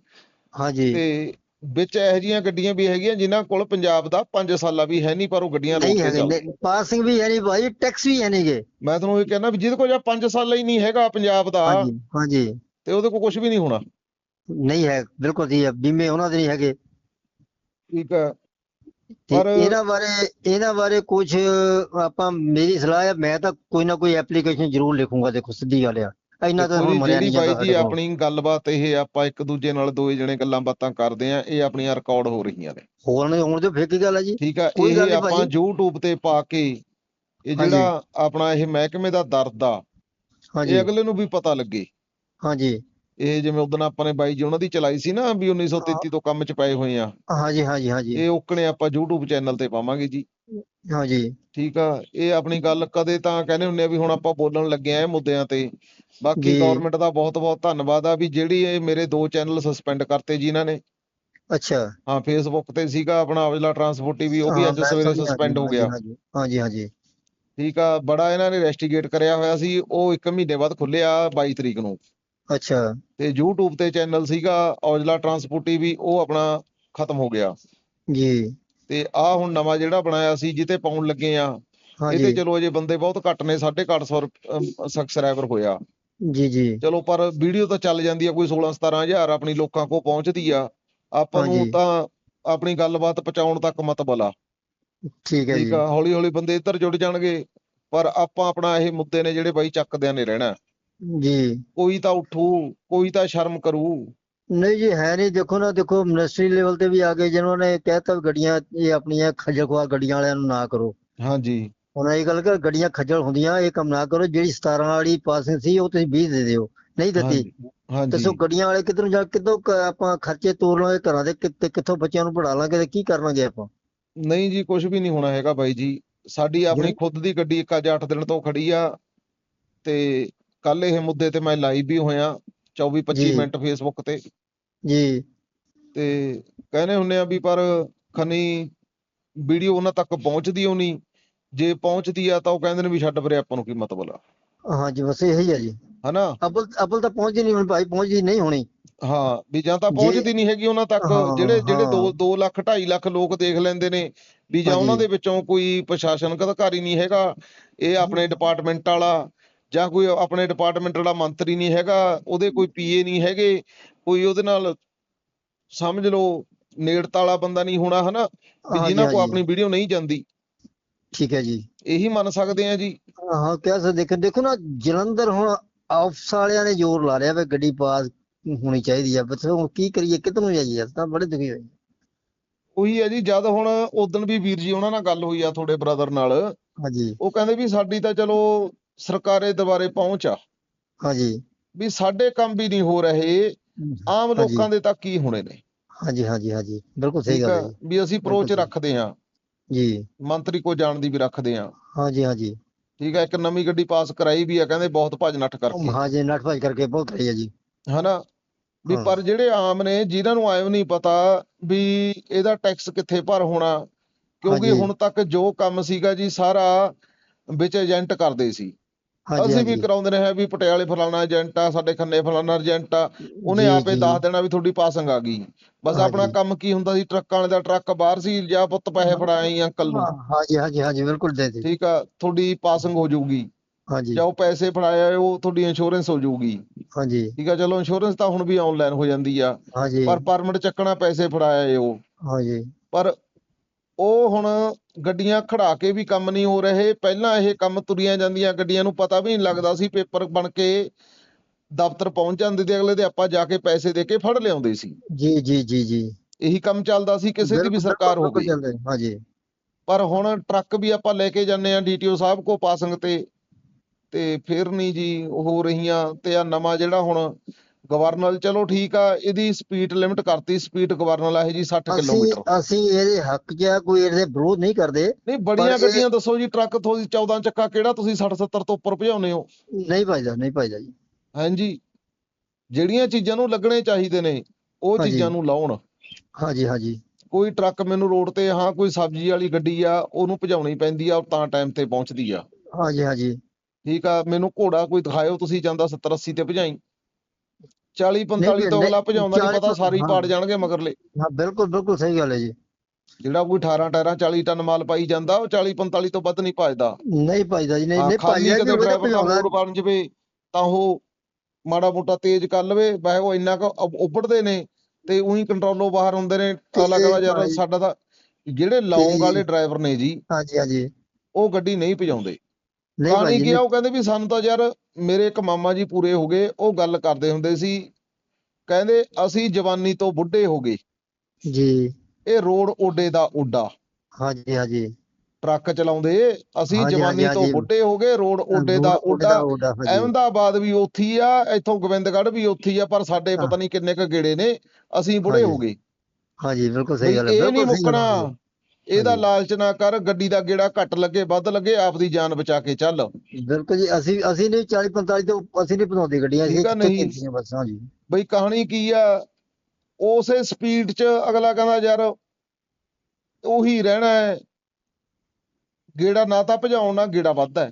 ਹਾਂਜੀ। ਤੇ ਵਿੱਚ ਇਹੋ ਜਿਹੀਆਂ ਗੱਡੀਆਂ ਵੀ ਹੈਗੀਆਂ ਜਿਨ੍ਹਾਂ ਕੋਲ ਪੰਜਾਬ ਦਾ 5 ਸਾਲਾ ਵੀ ਹੈ ਨਹੀਂ ਪਰ ਉਹ ਗੱਡੀਆਂ ਰੋਡ ਨਹੀਂ ਨਹੀਂ, ਪਾਸਿੰਗ ਵੀ ਹੈ ਨਹੀਂ ਭਾਜੀ ਟੈਕਸ ਵੀ ਹੈ ਨਹੀਂਗੇ। ਮੈਂ ਤੁਹਾਨੂੰ ਇਹ ਕਹਿੰਦਾ ਵੀ ਜਿਹਦੇ ਕੋਲ ਜਾਂ 5 ਸਾਲਾ ਹੀ ਨਹੀਂ ਹੈਗਾ ਪੰਜਾਬ ਦਾ ਹਾਂਜੀ ਹਾਂਜੀ। ਤੇ ਉਹਦੇ ਕੋਲ ਕੁਝ ਵੀ ਨਹੀਂ ਹੋਣਾ। ਨਹੀਂ ਹੈ ਬਿਲਕੁਲ ਜੀ ਬੀਮੇ ਉਹਨਾਂ ਦੇ ਨਹੀਂ ਹੈਗੇ। ਠੀਕ ਹੈ। ਪਰ- ਇਹਨਾਂ ਬਾਰੇ ਇਹਨਾਂ ਬਾਰੇ ਕੁਝ ਆਪਾਂ ਮੇਰੀ ਸਲਾਹ ਹੈ ਮੈਂ ਤਾਂ ਕੋਈ ਨਾ ਕੋਈ ਐਪਲੀਕੇਸ਼ਨ ਜ਼ਰੂਰ ਲਿਖੂੰਗਾ ਦੇਖੋ ਸਿੱਧੀ ਗੱਲ ਆ। ਇੰਨਾ ਤਾਂ ਹੁਣ ਮਰਿਆ ਨਹੀਂ ਬਾਈ ਜਾਂਦਾ ਜੀ ਆਪਣੀ ਗੱਲਬਾਤ ਇਹ ਆਪਾਂ ਇੱਕ ਦੂਜੇ ਨਾਲ ਦੋਏ ਜਣੇ ਗੱਲਾਂ ਬਾਤਾਂ ਕਰਦੇ ਆ ਇਹ ਆਪਣੀਆਂ ਰਿਕਾਰਡ ਹੋ ਰਹੀਆਂ ਨੇ। ਹੋਰ ਨਹੀਂ ਹੁਣ ਤੇ ਫੇਰ ਕੀ ਗੱਲ ਹੈ ਜੀ? ਠੀਕ ਆ ਇਹ ਆਪਾਂ। YouTube ਤੇ ਪਾ ਕੇ ਇਹ। ਜਿਹੜਾ ਆਪਣਾ ਇਹ ਮਹਿਕਮੇ ਦਾ ਦਰਦ ਆ ਹਾਂਜੀ। ਇਹ ਅਗਲੇ ਨੂੰ ਵੀ ਪਤਾ ਲੱਗੇ। ਹਾਂਜੀ। ਇਹ ਜਿਵੇਂ ਉਦੋਂ ਆਪਾਂ ਨੇ ਬਾਈ ਜੀ ਉਹਨਾਂ ਦੀ ਚਲਾਈ ਸੀ ਨਾ ਵੀ 1933 ਤੋਂ ਕੰਮ 'ਚ ਪਏ ਹੋਏ ਆ। ਹਾਂਜੀ ਹਾਂਜੀ ਹਾਂਜੀ। ਇਹ ਓਕਣੇ ਆਪਾਂ YouTube ਚੈਨਲ ਤੇ ਪਾਵਾਂਗੇ ਜੀ। ਹਾਂਜੀ। ਠੀਕ ਆ ਇਹ ਆਪਣੀ ਗੱਲ ਕਦੇ ਤਾਂ ਕਹਿੰਦੇ ਹੁੰਦੇ ਆ ਵੀ ਹੁਣ ਆਪਾਂ ਬੋਲਣ ਲੱਗੇ ਆ ਇਹ ਮੁੱਦਿਆਂ ਤੇ। ਬਾਕੀ। ਗਵਰਨਮੈਂਟ ਦਾ ਬਹੁਤ ਬਹੁਤ ਧੰਨਵਾਦ ਆ ਵੀ ਜਿਹੜੀ ਇਹ ਮੇਰੇ ਦੋ ਚੈਨਲ ਸਸਪੈਂਡ ਕਰਤੇ ਜੀ ਇਹਨਾਂ ਨੇ। ਅੱਛਾ। ਹਾਂ ਫੇਸਬੁੱਕ ਤੇ ਸੀਗਾ ਆਪਣਾ ਔਜਲਾ ਟਰਾਂਸਪੋਰਟ ਟੀਵੀ ਉਹ ਵੀ ਅੱਜ ਸਵੇਰੇ ਸਸਪੈਂਡ ਹੋ ਗਿਆ। ਹਾਂਜੀ ਹਾਂਜੀ ਹਾਂਜੀ। ਠੀਕ ਆ ਬੜਾ ਇਹਨਾਂ ਨੇ ਇਨਵੈਸਟੀਗੇਟ ਕਰਿਆ ਹੋਇਆ ਸੀ ਉਹ 1 ਮਹੀਨੇ ਬਾਅਦ ਖੁੱਲਿਆ 22 ਤਰੀਕ ਨੂੰ। ਅੱਛਾ। ਤੇ YouTube ਤੇ ਚੈਨਲ ਸੀਗਾ ਔਜਲਾ ਟਰਾਂਸਪੋਰਟ ਟੀਵੀ ਉਹ ਆਪਣਾ ਖਤਮ ਹੋ ਗਿਆ। ਜੀ। ਤੇ ਆ ਹੁਣ ਨਵਾਂ ਜਿਹੜਾ ਬਣਾਇਆ ਸੀ ਜਿੱਤੇ ਪਾਉਣ ਲੱਗੇ ਆ ਹਾਂਜੀ ਚਲੋ ਅਜੇ ਬੰਦੇ ਬਹੁਤ ਘੱਟ ਨੇ 850 ਸਬਸਕ੍ਰਾਈਬਰ ਹੋਇਆ। ਜੀ ਜੀ। ਚਲੋ ਪਰ ਵੀਡੀਓ ਤਾਂ ਚੱਲ ਜਾਂਦੀ ਆ ਕੋਈ 16 17000 ਆਪਣੀ ਲੋਕਾਂ ਕੋਲ ਪਹੁੰਚਦੀ ਆ। ਆਪਾਂ ਨੂੰ। ਤਾਂ ਆਪਣੀ ਗੱਲਬਾਤ ਪਹੁੰਚਾਉਣ ਤੱਕ ਮਤਲਬ ਆ ਠੀਕ ਹੈ ਠੀਕ ਜੀ ਆ ਹੌਲੀ ਹੌਲੀ ਬੰਦੇ ਇੱਧਰ ਜੁੜ ਜਾਣਗੇ ਪਰ ਆਪਾਂ ਆਪਣਾ ਇਹ ਮੁੱਦੇ ਨੇ ਜਿਹੜੇ ਬਾਈ ਚੱਕਦਿਆਂ ਨੇ ਰਹਿਣਾ। ਜੀ। ਕੋਈ ਤਾਂ ਉੱਠੂ ਕੋਈ ਤਾਂ ਸ਼ਰਮ ਕਰੂ। ਨਹੀਂ ਜੀ ਹੈ ਨਹੀਂ। ਦੇਖੋ ਨਾ ਦੇਖੋ ਮਿਨਿਸਟਰੀ ਲੈਵਲ ਤੇ ਵੀ ਆ ਗਏ। ਜਿਨ੍ਹਾਂ ਨੇ ਕਹਿਤਾ ਵੀ ਗੱਡੀਆਂ ਇਹ ਆਪਣੀਆਂ ਖੱਜਲ ਖੁਆਰ ਗੱਡੀਆਂ ਵਾਲਿਆਂ ਨੂੰ ਨਾ ਕਰੋ। ਹਾਂਜੀ। ਉਹਨਾਂ ਇਹ ਗੱਲ ਕਿ ਗੱਡੀਆਂ ਖੱਜਲ ਹੁੰਦੀਆਂ ਇਹ ਕੰਮ ਨਾ ਕਰੋ। ਜਿਹੜੀ 17 ਵਾਲੀ ਪਾਸਿੰਗ ਸੀ ਉਹ ਤੁਸੀਂ 20 ਦੇ ਦਿਓ। ਨਹੀਂ ਦਿੱਤੀ। ਹਾਂਜੀ ਦੱਸੋ ਗੱਡੀਆਂ ਵਾਲੇ ਕਿੱਧਰੋਂ ਜਾ ਕਿੱਦੋਂ ਕ- ਆਪਾਂ ਖਰਚੇ ਤੋਰ ਲਾਂਗੇ ਘਰਾਂ ਦੇ ਕਿੱਥੇ ਕਿੱਥੋਂ ਬੱਚਿਆਂ ਨੂੰ ਪੜ੍ਹਾ ਲਾਂਗੇ ਤੇ ਕੀ ਕਰਨਾਂਗੇ ਆਪਾਂ? ਨਹੀਂ ਜੀ ਕੁਝ ਵੀ ਨਹੀਂ ਹੋਣਾ ਹੈਗਾ ਬਾਈ ਜੀ। ਸਾਡੀ ਆਪਣੀ ਖੁਦ ਦੀ ਗੱਡੀ ਇੱਕ ਅੱਜ 8 ਦਿਨ ਤੋਂ ਖੜੀ ਆ ਤੇ ਕੱਲ ਇਹ ਮੁੱਦੇ ਤੇ ਮੈਂ ਲਾਈਵ ਵੀ ਹੋਇਆ 24 25 ਜੀ। ਮਿੰਟ ਫੇਸਬੁੱਕ ਤੇ। ਜੀ। ਤੇ ਕਹਿੰਦੇ ਹੁੰਨੇ ਆ ਵੀ ਪਰ ਖਨੀ ਵੀਡੀਓ ਉਹਨਾਂ ਤੱਕ ਪਹੁੰਚਦੀ ਓ ਨਹੀਂ। ਜੇ ਪਹੁੰਚਦੀ ਆ ਤਾਂ ਉਹ ਕਹਿੰਦੇ ਨੇ ਵੀ ਛੱਡ ਪਰੇ ਆਪਾਂ ਨੂੰ ਕੀ ਮਤਲਬ ਆ। ਹਾਂਜੀ ਬਸ ਇਹੀ ਹੈ ਜੀ। ਹਨਾ? ਅਬਲ ਅਬਲ ਤਾਂ ਪਹੁੰਚੀ ਨਹੀਂ ਹੁਣ ਭਾਈ ਪਹੁੰਚੀ ਨਹੀਂ ਹੋਣੀ। ਹਾਂ ਵੀ ਜਾਂ ਤਾਂ ਪਹੁੰਚਦੀ ਨਹੀਂ ਹੈਗੀ ਉਹਨਾਂ ਤੱਕ। ਜਿਹੜੇ ਜਿਹੜੇ ਹਾਂ। 2 2 ਲੱਖ 2.5 ਲੱਖ ਲੋਕ ਦੇਖ ਲੈਂਦੇ ਨੇ ਵੀ ਜਾਂ ਉਹਨਾਂ। ਦੇ ਵਿੱਚੋਂ ਕੋਈ ਪ੍ਰਸ਼ਾਸਨਿਕ ਅਧਿਕਾਰੀ ਨਹੀਂ ਹੈਗਾ। ਇਹ ਆਪਣੇ ਡਿਪਾਰਟਮੈਂਟ ਵਾਲਾ ਜਾਂ ਕੋਈ ਆਪਣੇ ਡਿਪਾਰਟਮੈਂਟ ਵਾਲਾ ਮੰਤਰੀ ਨਹੀਂ ਹੈਗਾ ਉਹਦੇ ਕੋਈ ਪੀਏ ਨਹੀਂ ਹੈਗੇ ਕੋਈ ਉਹਦੇ ਨਾਲ ਸਮਝ ਲਓ ਨੇੜਤਾ ਵਾਲਾ ਬੰਦਾ ਨਹੀਂ ਹੋਣਾ ਹਨਾ ਵੀ ਜਿਨ੍ਹਾਂ ਕੋ। ਆਪਣੀ ਵੀਡੀਓ ਨਹੀਂ ਜਾਂਦੀ। ਠੀਕ ਹੈ ਜੀ। ਇਹੀ ਮੰਨ ਸਕਦੇ ਆ ਜੀ। ਹਾਂ ਕਹਿ ਸਕਦੇ ਦੇਖੋ ਦੇਖੋ ਨਾ ਜਲੰਧਰ ਹੁਣ ਆਫਸ ਵਾਲਿਆਂ ਨੇ ਜ਼ੋਰ ਲਾ ਲਿਆ ਵੀ ਗੱਡੀ ਪਾਸ ਹੋਣੀ ਚਾਹੀਦੀ ਆ। ਬਸ ਹੁਣ ਕੀ ਕਰੀਏ ਕਿੱਧਰ ਨੂੰ ਜਾਈਏ? ਅਸੀਂ ਤਾਂ ਬੜੇ ਦੁਖੀ ਹੋਏ। ਉਹੀ ਹੈ ਜੀ ਜਦ ਹੁਣ ਉਦਣ ਵੀ ਵੀਰ ਜੀ ਉਹਨਾਂ ਨਾਲ ਗੱਲ ਹੋਈ ਆ ਤੁਹਾਡੇ ਬ੍ਰਦਰ ਨਾਲ। ਹਾਂਜੀ। ਉਹ ਕਹਿੰਦੇ ਵੀ ਸਾਡੀ ਤਾਂ ਚਲੋ ਸਰਕਾਰੇ ਦੁਆਰੇ ਪਹੁੰਚ। ਆ ਹਾਂਜੀ। ਵੀ ਸਾਡੇ ਕੰਮ ਵੀ ਨਹੀਂ ਹੋ ਰਹੇ ਆਮ। ਲੋਕਾਂ ਦੇ ਤੱਕ ਕੀ ਹੋਣੇ ਨੇ? ਹਾਂਜੀ ਹਾਂਜੀ ਹਾਂਜੀ। ਬਿਲਕੁਲ ਸਹੀ ਗੱਲ ਹੈ ਵੀ ਅਸੀਂ ਅਪਰੋਚ। ਰੱਖਦੇ ਆ ਜੀ। ਮੰਤਰੀ ਕੋ ਜਾਣ ਦੀ ਵੀ ਰੱਖਦੇ ਆ ਹਾਂਜੀ ਹਾਂਜੀ। ਠੀਕ ਆ ਇੱਕ ਨਵੀਂ ਗੱਡੀ ਪਾਸ ਕਰਾਈ ਵੀ ਆ ਕਹਿੰਦੇ ਬਹੁਤ ਭੱਜ ਨੱਠ ਕਰਕੇ। ਹਾਂਜੀ ਨੱਠ ਭੱਜ ਕਰਕੇ ਬਹੁਤ ਰਹੀ ਹੈ ਜੀ। ਹਨਾ? ਵੀ ਹਾਂ। ਪਰ ਜਿਹੜੇ ਆਮ ਨੇ ਜਿਨ੍ਹਾਂ ਨੂੰ ਆਇਓ ਨਹੀਂ ਪਤਾ ਵੀ ਇਹਦਾ ਟੈਕਸ ਕਿੱਥੇ ਭਰ ਹੋਣਾ ਕਿਉਂਕਿ। ਹੁਣ ਤੱਕ ਜੋ ਕੰਮ ਸੀਗਾ ਜੀ ਸਾਰਾ ਵਿੱਚ ਏਜੰਟ ਕਰਦੇ ਸੀ। ਅਸੀਂ ਵੀ ਕਰਾਉਂਦੇ ਰਹੇ ਵੀ ਪਟਿਆਲੇ ਫਲਾਣਾ ਏਜੰਟ ਆ ਸਾਡੇ ਖੰਨੇ ਫਲਾਣਾ ਏਜੰਟ ਆ ਉਹਨੇ ਆਪੇ। ਦੱਸ ਦੇਣਾ ਵੀ ਤੁਹਾਡੀ ਪਾਸਿੰਗ ਆ ਗਈ। ਬਸ ਆਪਣਾ। ਕੰਮ ਕੀ ਹੁੰਦਾ ਸੀ ਟਰੱਕਾਂ ਵਾਲੇ ਦਾ ਟਰੱਕ ਬਾਹਰ ਸੀ ਜਾ ਪੁੱਤ ਪੈਸੇ ਫੜਾਈ ਅੰਕਲ ਨੂੰ? ਹਾਂਜੀ ਹਾਂਜੀ ਹਾਂਜੀ ਬਿਲਕੁਲ ਦੇ ਦੇ ਠੀਕ ਆ ਤੁਹਾਡੀ ਪਾਸਿੰਗ ਹੋ ਜਾਊਗੀ। ਹਾਂਜੀ। ਜਾਂ ਉਹ ਪੈਸੇ ਫੜਾਇਆ ਉਹ ਤੁਹਾਡੀ ਇੰਸ਼ੋਰੈਂਸ ਹੋ ਜਾਊਗੀ। ਹਾਂਜੀ। ਠੀਕ ਆ ਚਲੋ ਇੰਸ਼ੋਰੈਂਸ ਤਾਂ ਹੁਣ ਵੀ ਆਨਲਾਈਨ ਹੋ ਜਾਂਦੀ ਆ। ਹਾਂਜੀ। ਪਰ ਪਰਮਿਟ ਚੱਕਣਾ ਪੈਸੇ ਫੜਾਇਆ ਉਹ। ਹਾਂਜੀ। ਪਰ ਉਹ ਹੁਣ ਗੱਡੀਆਂ ਖੜਾ ਕੇ ਵੀ ਕੰਮ ਨਹੀਂ ਹੋ ਰਹੇ। ਪਹਿਲਾਂ ਇਹ ਕੰਮ ਤੁਰੀਆਂ ਜਾਂਦੀਆਂ ਗੱਡੀਆਂ ਨੂੰ ਪਤਾ ਵੀ ਨਹੀਂ ਲੱਗਦਾ ਸੀ ਪੇਪਰ ਬਣ ਕੇ ਦਫ਼ਤਰ ਪਹੁੰਚ ਜਾਂਦੇ ਤੇ ਅਗਲੇ ਦੇ ਆਪਾਂ ਜਾ ਕੇ ਪੈਸੇ ਦੇ ਕੇ ਫੜ ਲਿਆਉਂਦੇ ਸੀ। ਜੀ ਜੀ ਜੀ ਜੀ। ਇਹੀ ਕੰਮ ਚੱਲਦਾ ਸੀ ਕਿਸੇ ਦੀ ਵੀ ਸਰਕਾਰ ਹੋ ਗਈ ਹਾਂਜੀ। ਪਰ ਹੁਣ ਟਰੱਕ ਵੀ ਆਪਾਂ ਲੈ ਕੇ ਜਾਂਦੇ ਆ ਡੀਟੀਓ ਸਾਹਿਬ ਕੋ ਪਾਸਿੰਗ ਤੇ ਤੇ ਫਿਰ ਨਹੀਂ ਜੀ ਹੋ ਰਹੀਆਂ ਤੇ ਆ ਨਵਾਂ ਜਿਹੜਾ ਹੁਣ ਗਵਰਨਰ ਚਲੋ ਠੀਕ ਆ ਇਹਦੀ ਸਪੀਡ ਲਿਮਟ ਕਰਤੀ ਸਪੀਡ ਗਵਰਨਰ ਹੈ ਜੀ 60 ਅਸੀਂ ਕਿਲੋਮੀਟਰ। ਅਸੀਂ ਇਹਦੇ ਹੱਕ 'ਚ ਆ ਕੋਈ ਇਹਦੇ ਵਿਰੋਧ ਨਹੀਂ ਕਰਦੇ। ਨਹੀਂ ਬੜੀਆਂ ਗੱਡੀਆਂ ਦੱਸੋ ਜੀ ਟਰੱਕ ਤੁਸੀਂ 14 ਚੱਕਾ ਕਿਹੜਾ ਤੁਸੀਂ 60 70 ਤੋਂ ਉੱਪਰ ਭਜਾਉਂਦੇ ਹੋ? ਨਹੀਂ ਭਾਈਦਾ ਨਹੀਂ ਭਾਈਦਾ ਜੀ। ਹਾਂਜੀ। ਜਿਹੜੀਆਂ ਚੀਜ਼ਾਂ ਨੂੰ ਲੱਗਣੇ ਚਾਹੀਦੇ ਨੇ ਉਹ। ਚੀਜ਼ਾਂ ਨੂੰ ਲਾਉਣ। ਹਾਂਜੀ ਹਾਂਜੀ। ਕੋਈ ਟਰੱਕ ਮੈਨੂੰ ਰੋਡ ਤੇ ਹਾਂ ਕੋਈ ਸਬਜ਼ੀ ਵਾਲੀ ਗੱਡੀ ਆ ਉਹਨੂੰ ਭਜਾਉਣੀ ਪੈਂਦੀ ਆ ਤਾਂ ਟਾਈਮ ਤੇ ਪਹੁੰਚਦੀ ਆ। ਹਾਂਜੀ ਹਾਂਜੀ। ਠੀਕ ਆ ਮੈਨੂੰ ਘੋੜਾ ਕੋਈ ਦਿਖਾਇਓ ਤੁਸੀਂ ਜਾਂਦਾ 70 80 ਤੇ ਭਜਾਈ। 40 45 ਤੋਂ ਅਗਲਾ ਭਜਾਉਂਦਾ ਨਹੀਂ 40 ਪਤਾ ਸਾਰੇ। ਪਾੜ ਜਾਣਗੇ ਮਗਰਲੇ। ਹਾਂ ਬਿਲਕੁਲ ਬਿਲਕੁਲ ਸਹੀ ਗੱਲ ਹੈ ਜੀ। ਜਿਹੜਾ ਕੋਈ 18 ਟਾਇਰਾਂ 40 ਟਨ ਮਾਲ ਪਾਈ ਜਾਂਦਾ ਉਹ 40 45 ਤੋਂ ਵੱਧ ਨਹੀਂ ਭਜਦਾ ਨਹੀਂ ਭਾਈਦਾ ਜੀ ਨਹੀਂ ਨਹੀਂ ਖਾਲੀ ਭਾਈਦਾ ਕਿਤੇ ਜੀ ਡਰਾਈਵਰ ਦਾ ਭਜਾਉਂਦਾ। ਮੂਡ ਬਣ ਜਵੇ ਤਾਂ ਉਹ ਮਾੜਾ ਮੋਟਾ ਤੇਜ਼ ਕਰ ਲਵੇ ਵੈਸੇ ਉਹ ਇੰਨਾ ਕੁ ਉੱਭੜਦੇ ਨੇ ਤੇ ਉਹੀ ਕੰਟਰੋਲੋਂ ਬਾਹਰ ਹੁੰਦੇ ਨੇ ਅਗਲਾ ਕਹਿੰਦਾ ਯਾਰ ਸਾਡਾ ਤਾਂ ਜਿਹੜੇ ਲੌਂਗ ਵਾਲੇ ਡਰਾਈਵਰ ਨੇ ਜੀ ਹਾਂਜੀ ਹਾਂਜੀ। ਉਹ ਗੱਡੀ ਨਹੀਂ ਭਜਾਉਂਦੇ। ਕਹਾਣੀ ਕੀ ਆ ਉਹ ਕਹਿੰਦੇ ਵੀ ਸਾਨੂੰ ਤਾਂ ਯਾਰ ਮੇਰੇ ਇੱਕ ਮਾਮਾ ਜੀ ਪੂਰੇ ਹੋ ਗਏ ਉਹ ਗੱਲ ਕਰਦੇ ਹੁੰਦੇ ਸੀ। ਕਹਿੰਦੇ ਅਸੀਂ ਜਵਾਨੀ ਤੋਂ ਬੁੱਢੇ ਹੋ ਗਏ। ਜੀ। ਇਹ ਰੋਡ ਓਡੇ ਦਾ ਓਡਾ। ਹਾਂਜੀ ਹਾਂਜੀ। ਟਰੱਕ ਚਲਾਉਂਦੇ ਅਸੀਂ ਜਵਾਨੀ ਤੋਂ। ਬੁੱਢੇ ਹੋ ਗਏ ਰੋਡ ਓਡੇ ਦਾ ਓਡਾ ਹਾਂਜੀ। ਅਹਿਮਦਾਬਾਦ ਵੀ ਉੱਥੇ ਆ ਇੱਥੋਂ ਗੋਬਿੰਦਗੜ੍ਹ ਵੀ ਉੱਥੇ ਆ ਪਰ ਸਾਡੇ। ਪਤਾ ਨਹੀਂ ਕਿੰਨੇ ਕ ਗੇੜੇ ਨੇ ਅਸੀਂ ਹਾਂਜੀ, ਹੋ ਗਏ। ਹਾਂਜੀ ਬਿਲਕੁਲ ਸਹੀ ਗੱਲ ਹੈ ਬਿਲਕੁਲ ਸਹੀ ਮੁੱਕਣਾ। ਇਹਦਾ। ਲਾਲਚ ਨਾ ਕਰ ਗੱਡੀ ਦਾ ਗੇੜਾ ਘੱਟ ਲੱਗੇ ਵੱਧ ਲੱਗੇ ਆਪਦੀ ਜਾਨ ਬਚਾ ਕੇ ਚੱਲ। ਬਿਲਕੁਲ ਜੀ ਅਸੀਂ ਅਸੀਂ ਨਹੀਂ 40 45 ਤੋਂ ਅਸੀਂ ਨਹੀਂ ਬਣਾਉਂਦੇ ਗੱਡੀਆਂ ਅਸੀਂ ਨਹੀਂ। ਬਸ ਹਾਂਜੀ। ਬਈ ਕਹਾਣੀ ਕੀ ਆ? ਉਸੇ ਸਪੀਡ 'ਚ ਅਗਲਾ ਕਹਿੰਦਾ ਯਾਰ ਉਹੀ ਰਹਿਣਾ ਹੈ। ਗੇੜਾ ਨਾ ਤਾਂ ਭਜਾਉਣ ਨਾਲ ਗੇੜਾ ਵੱਧਦਾ ਹੈ।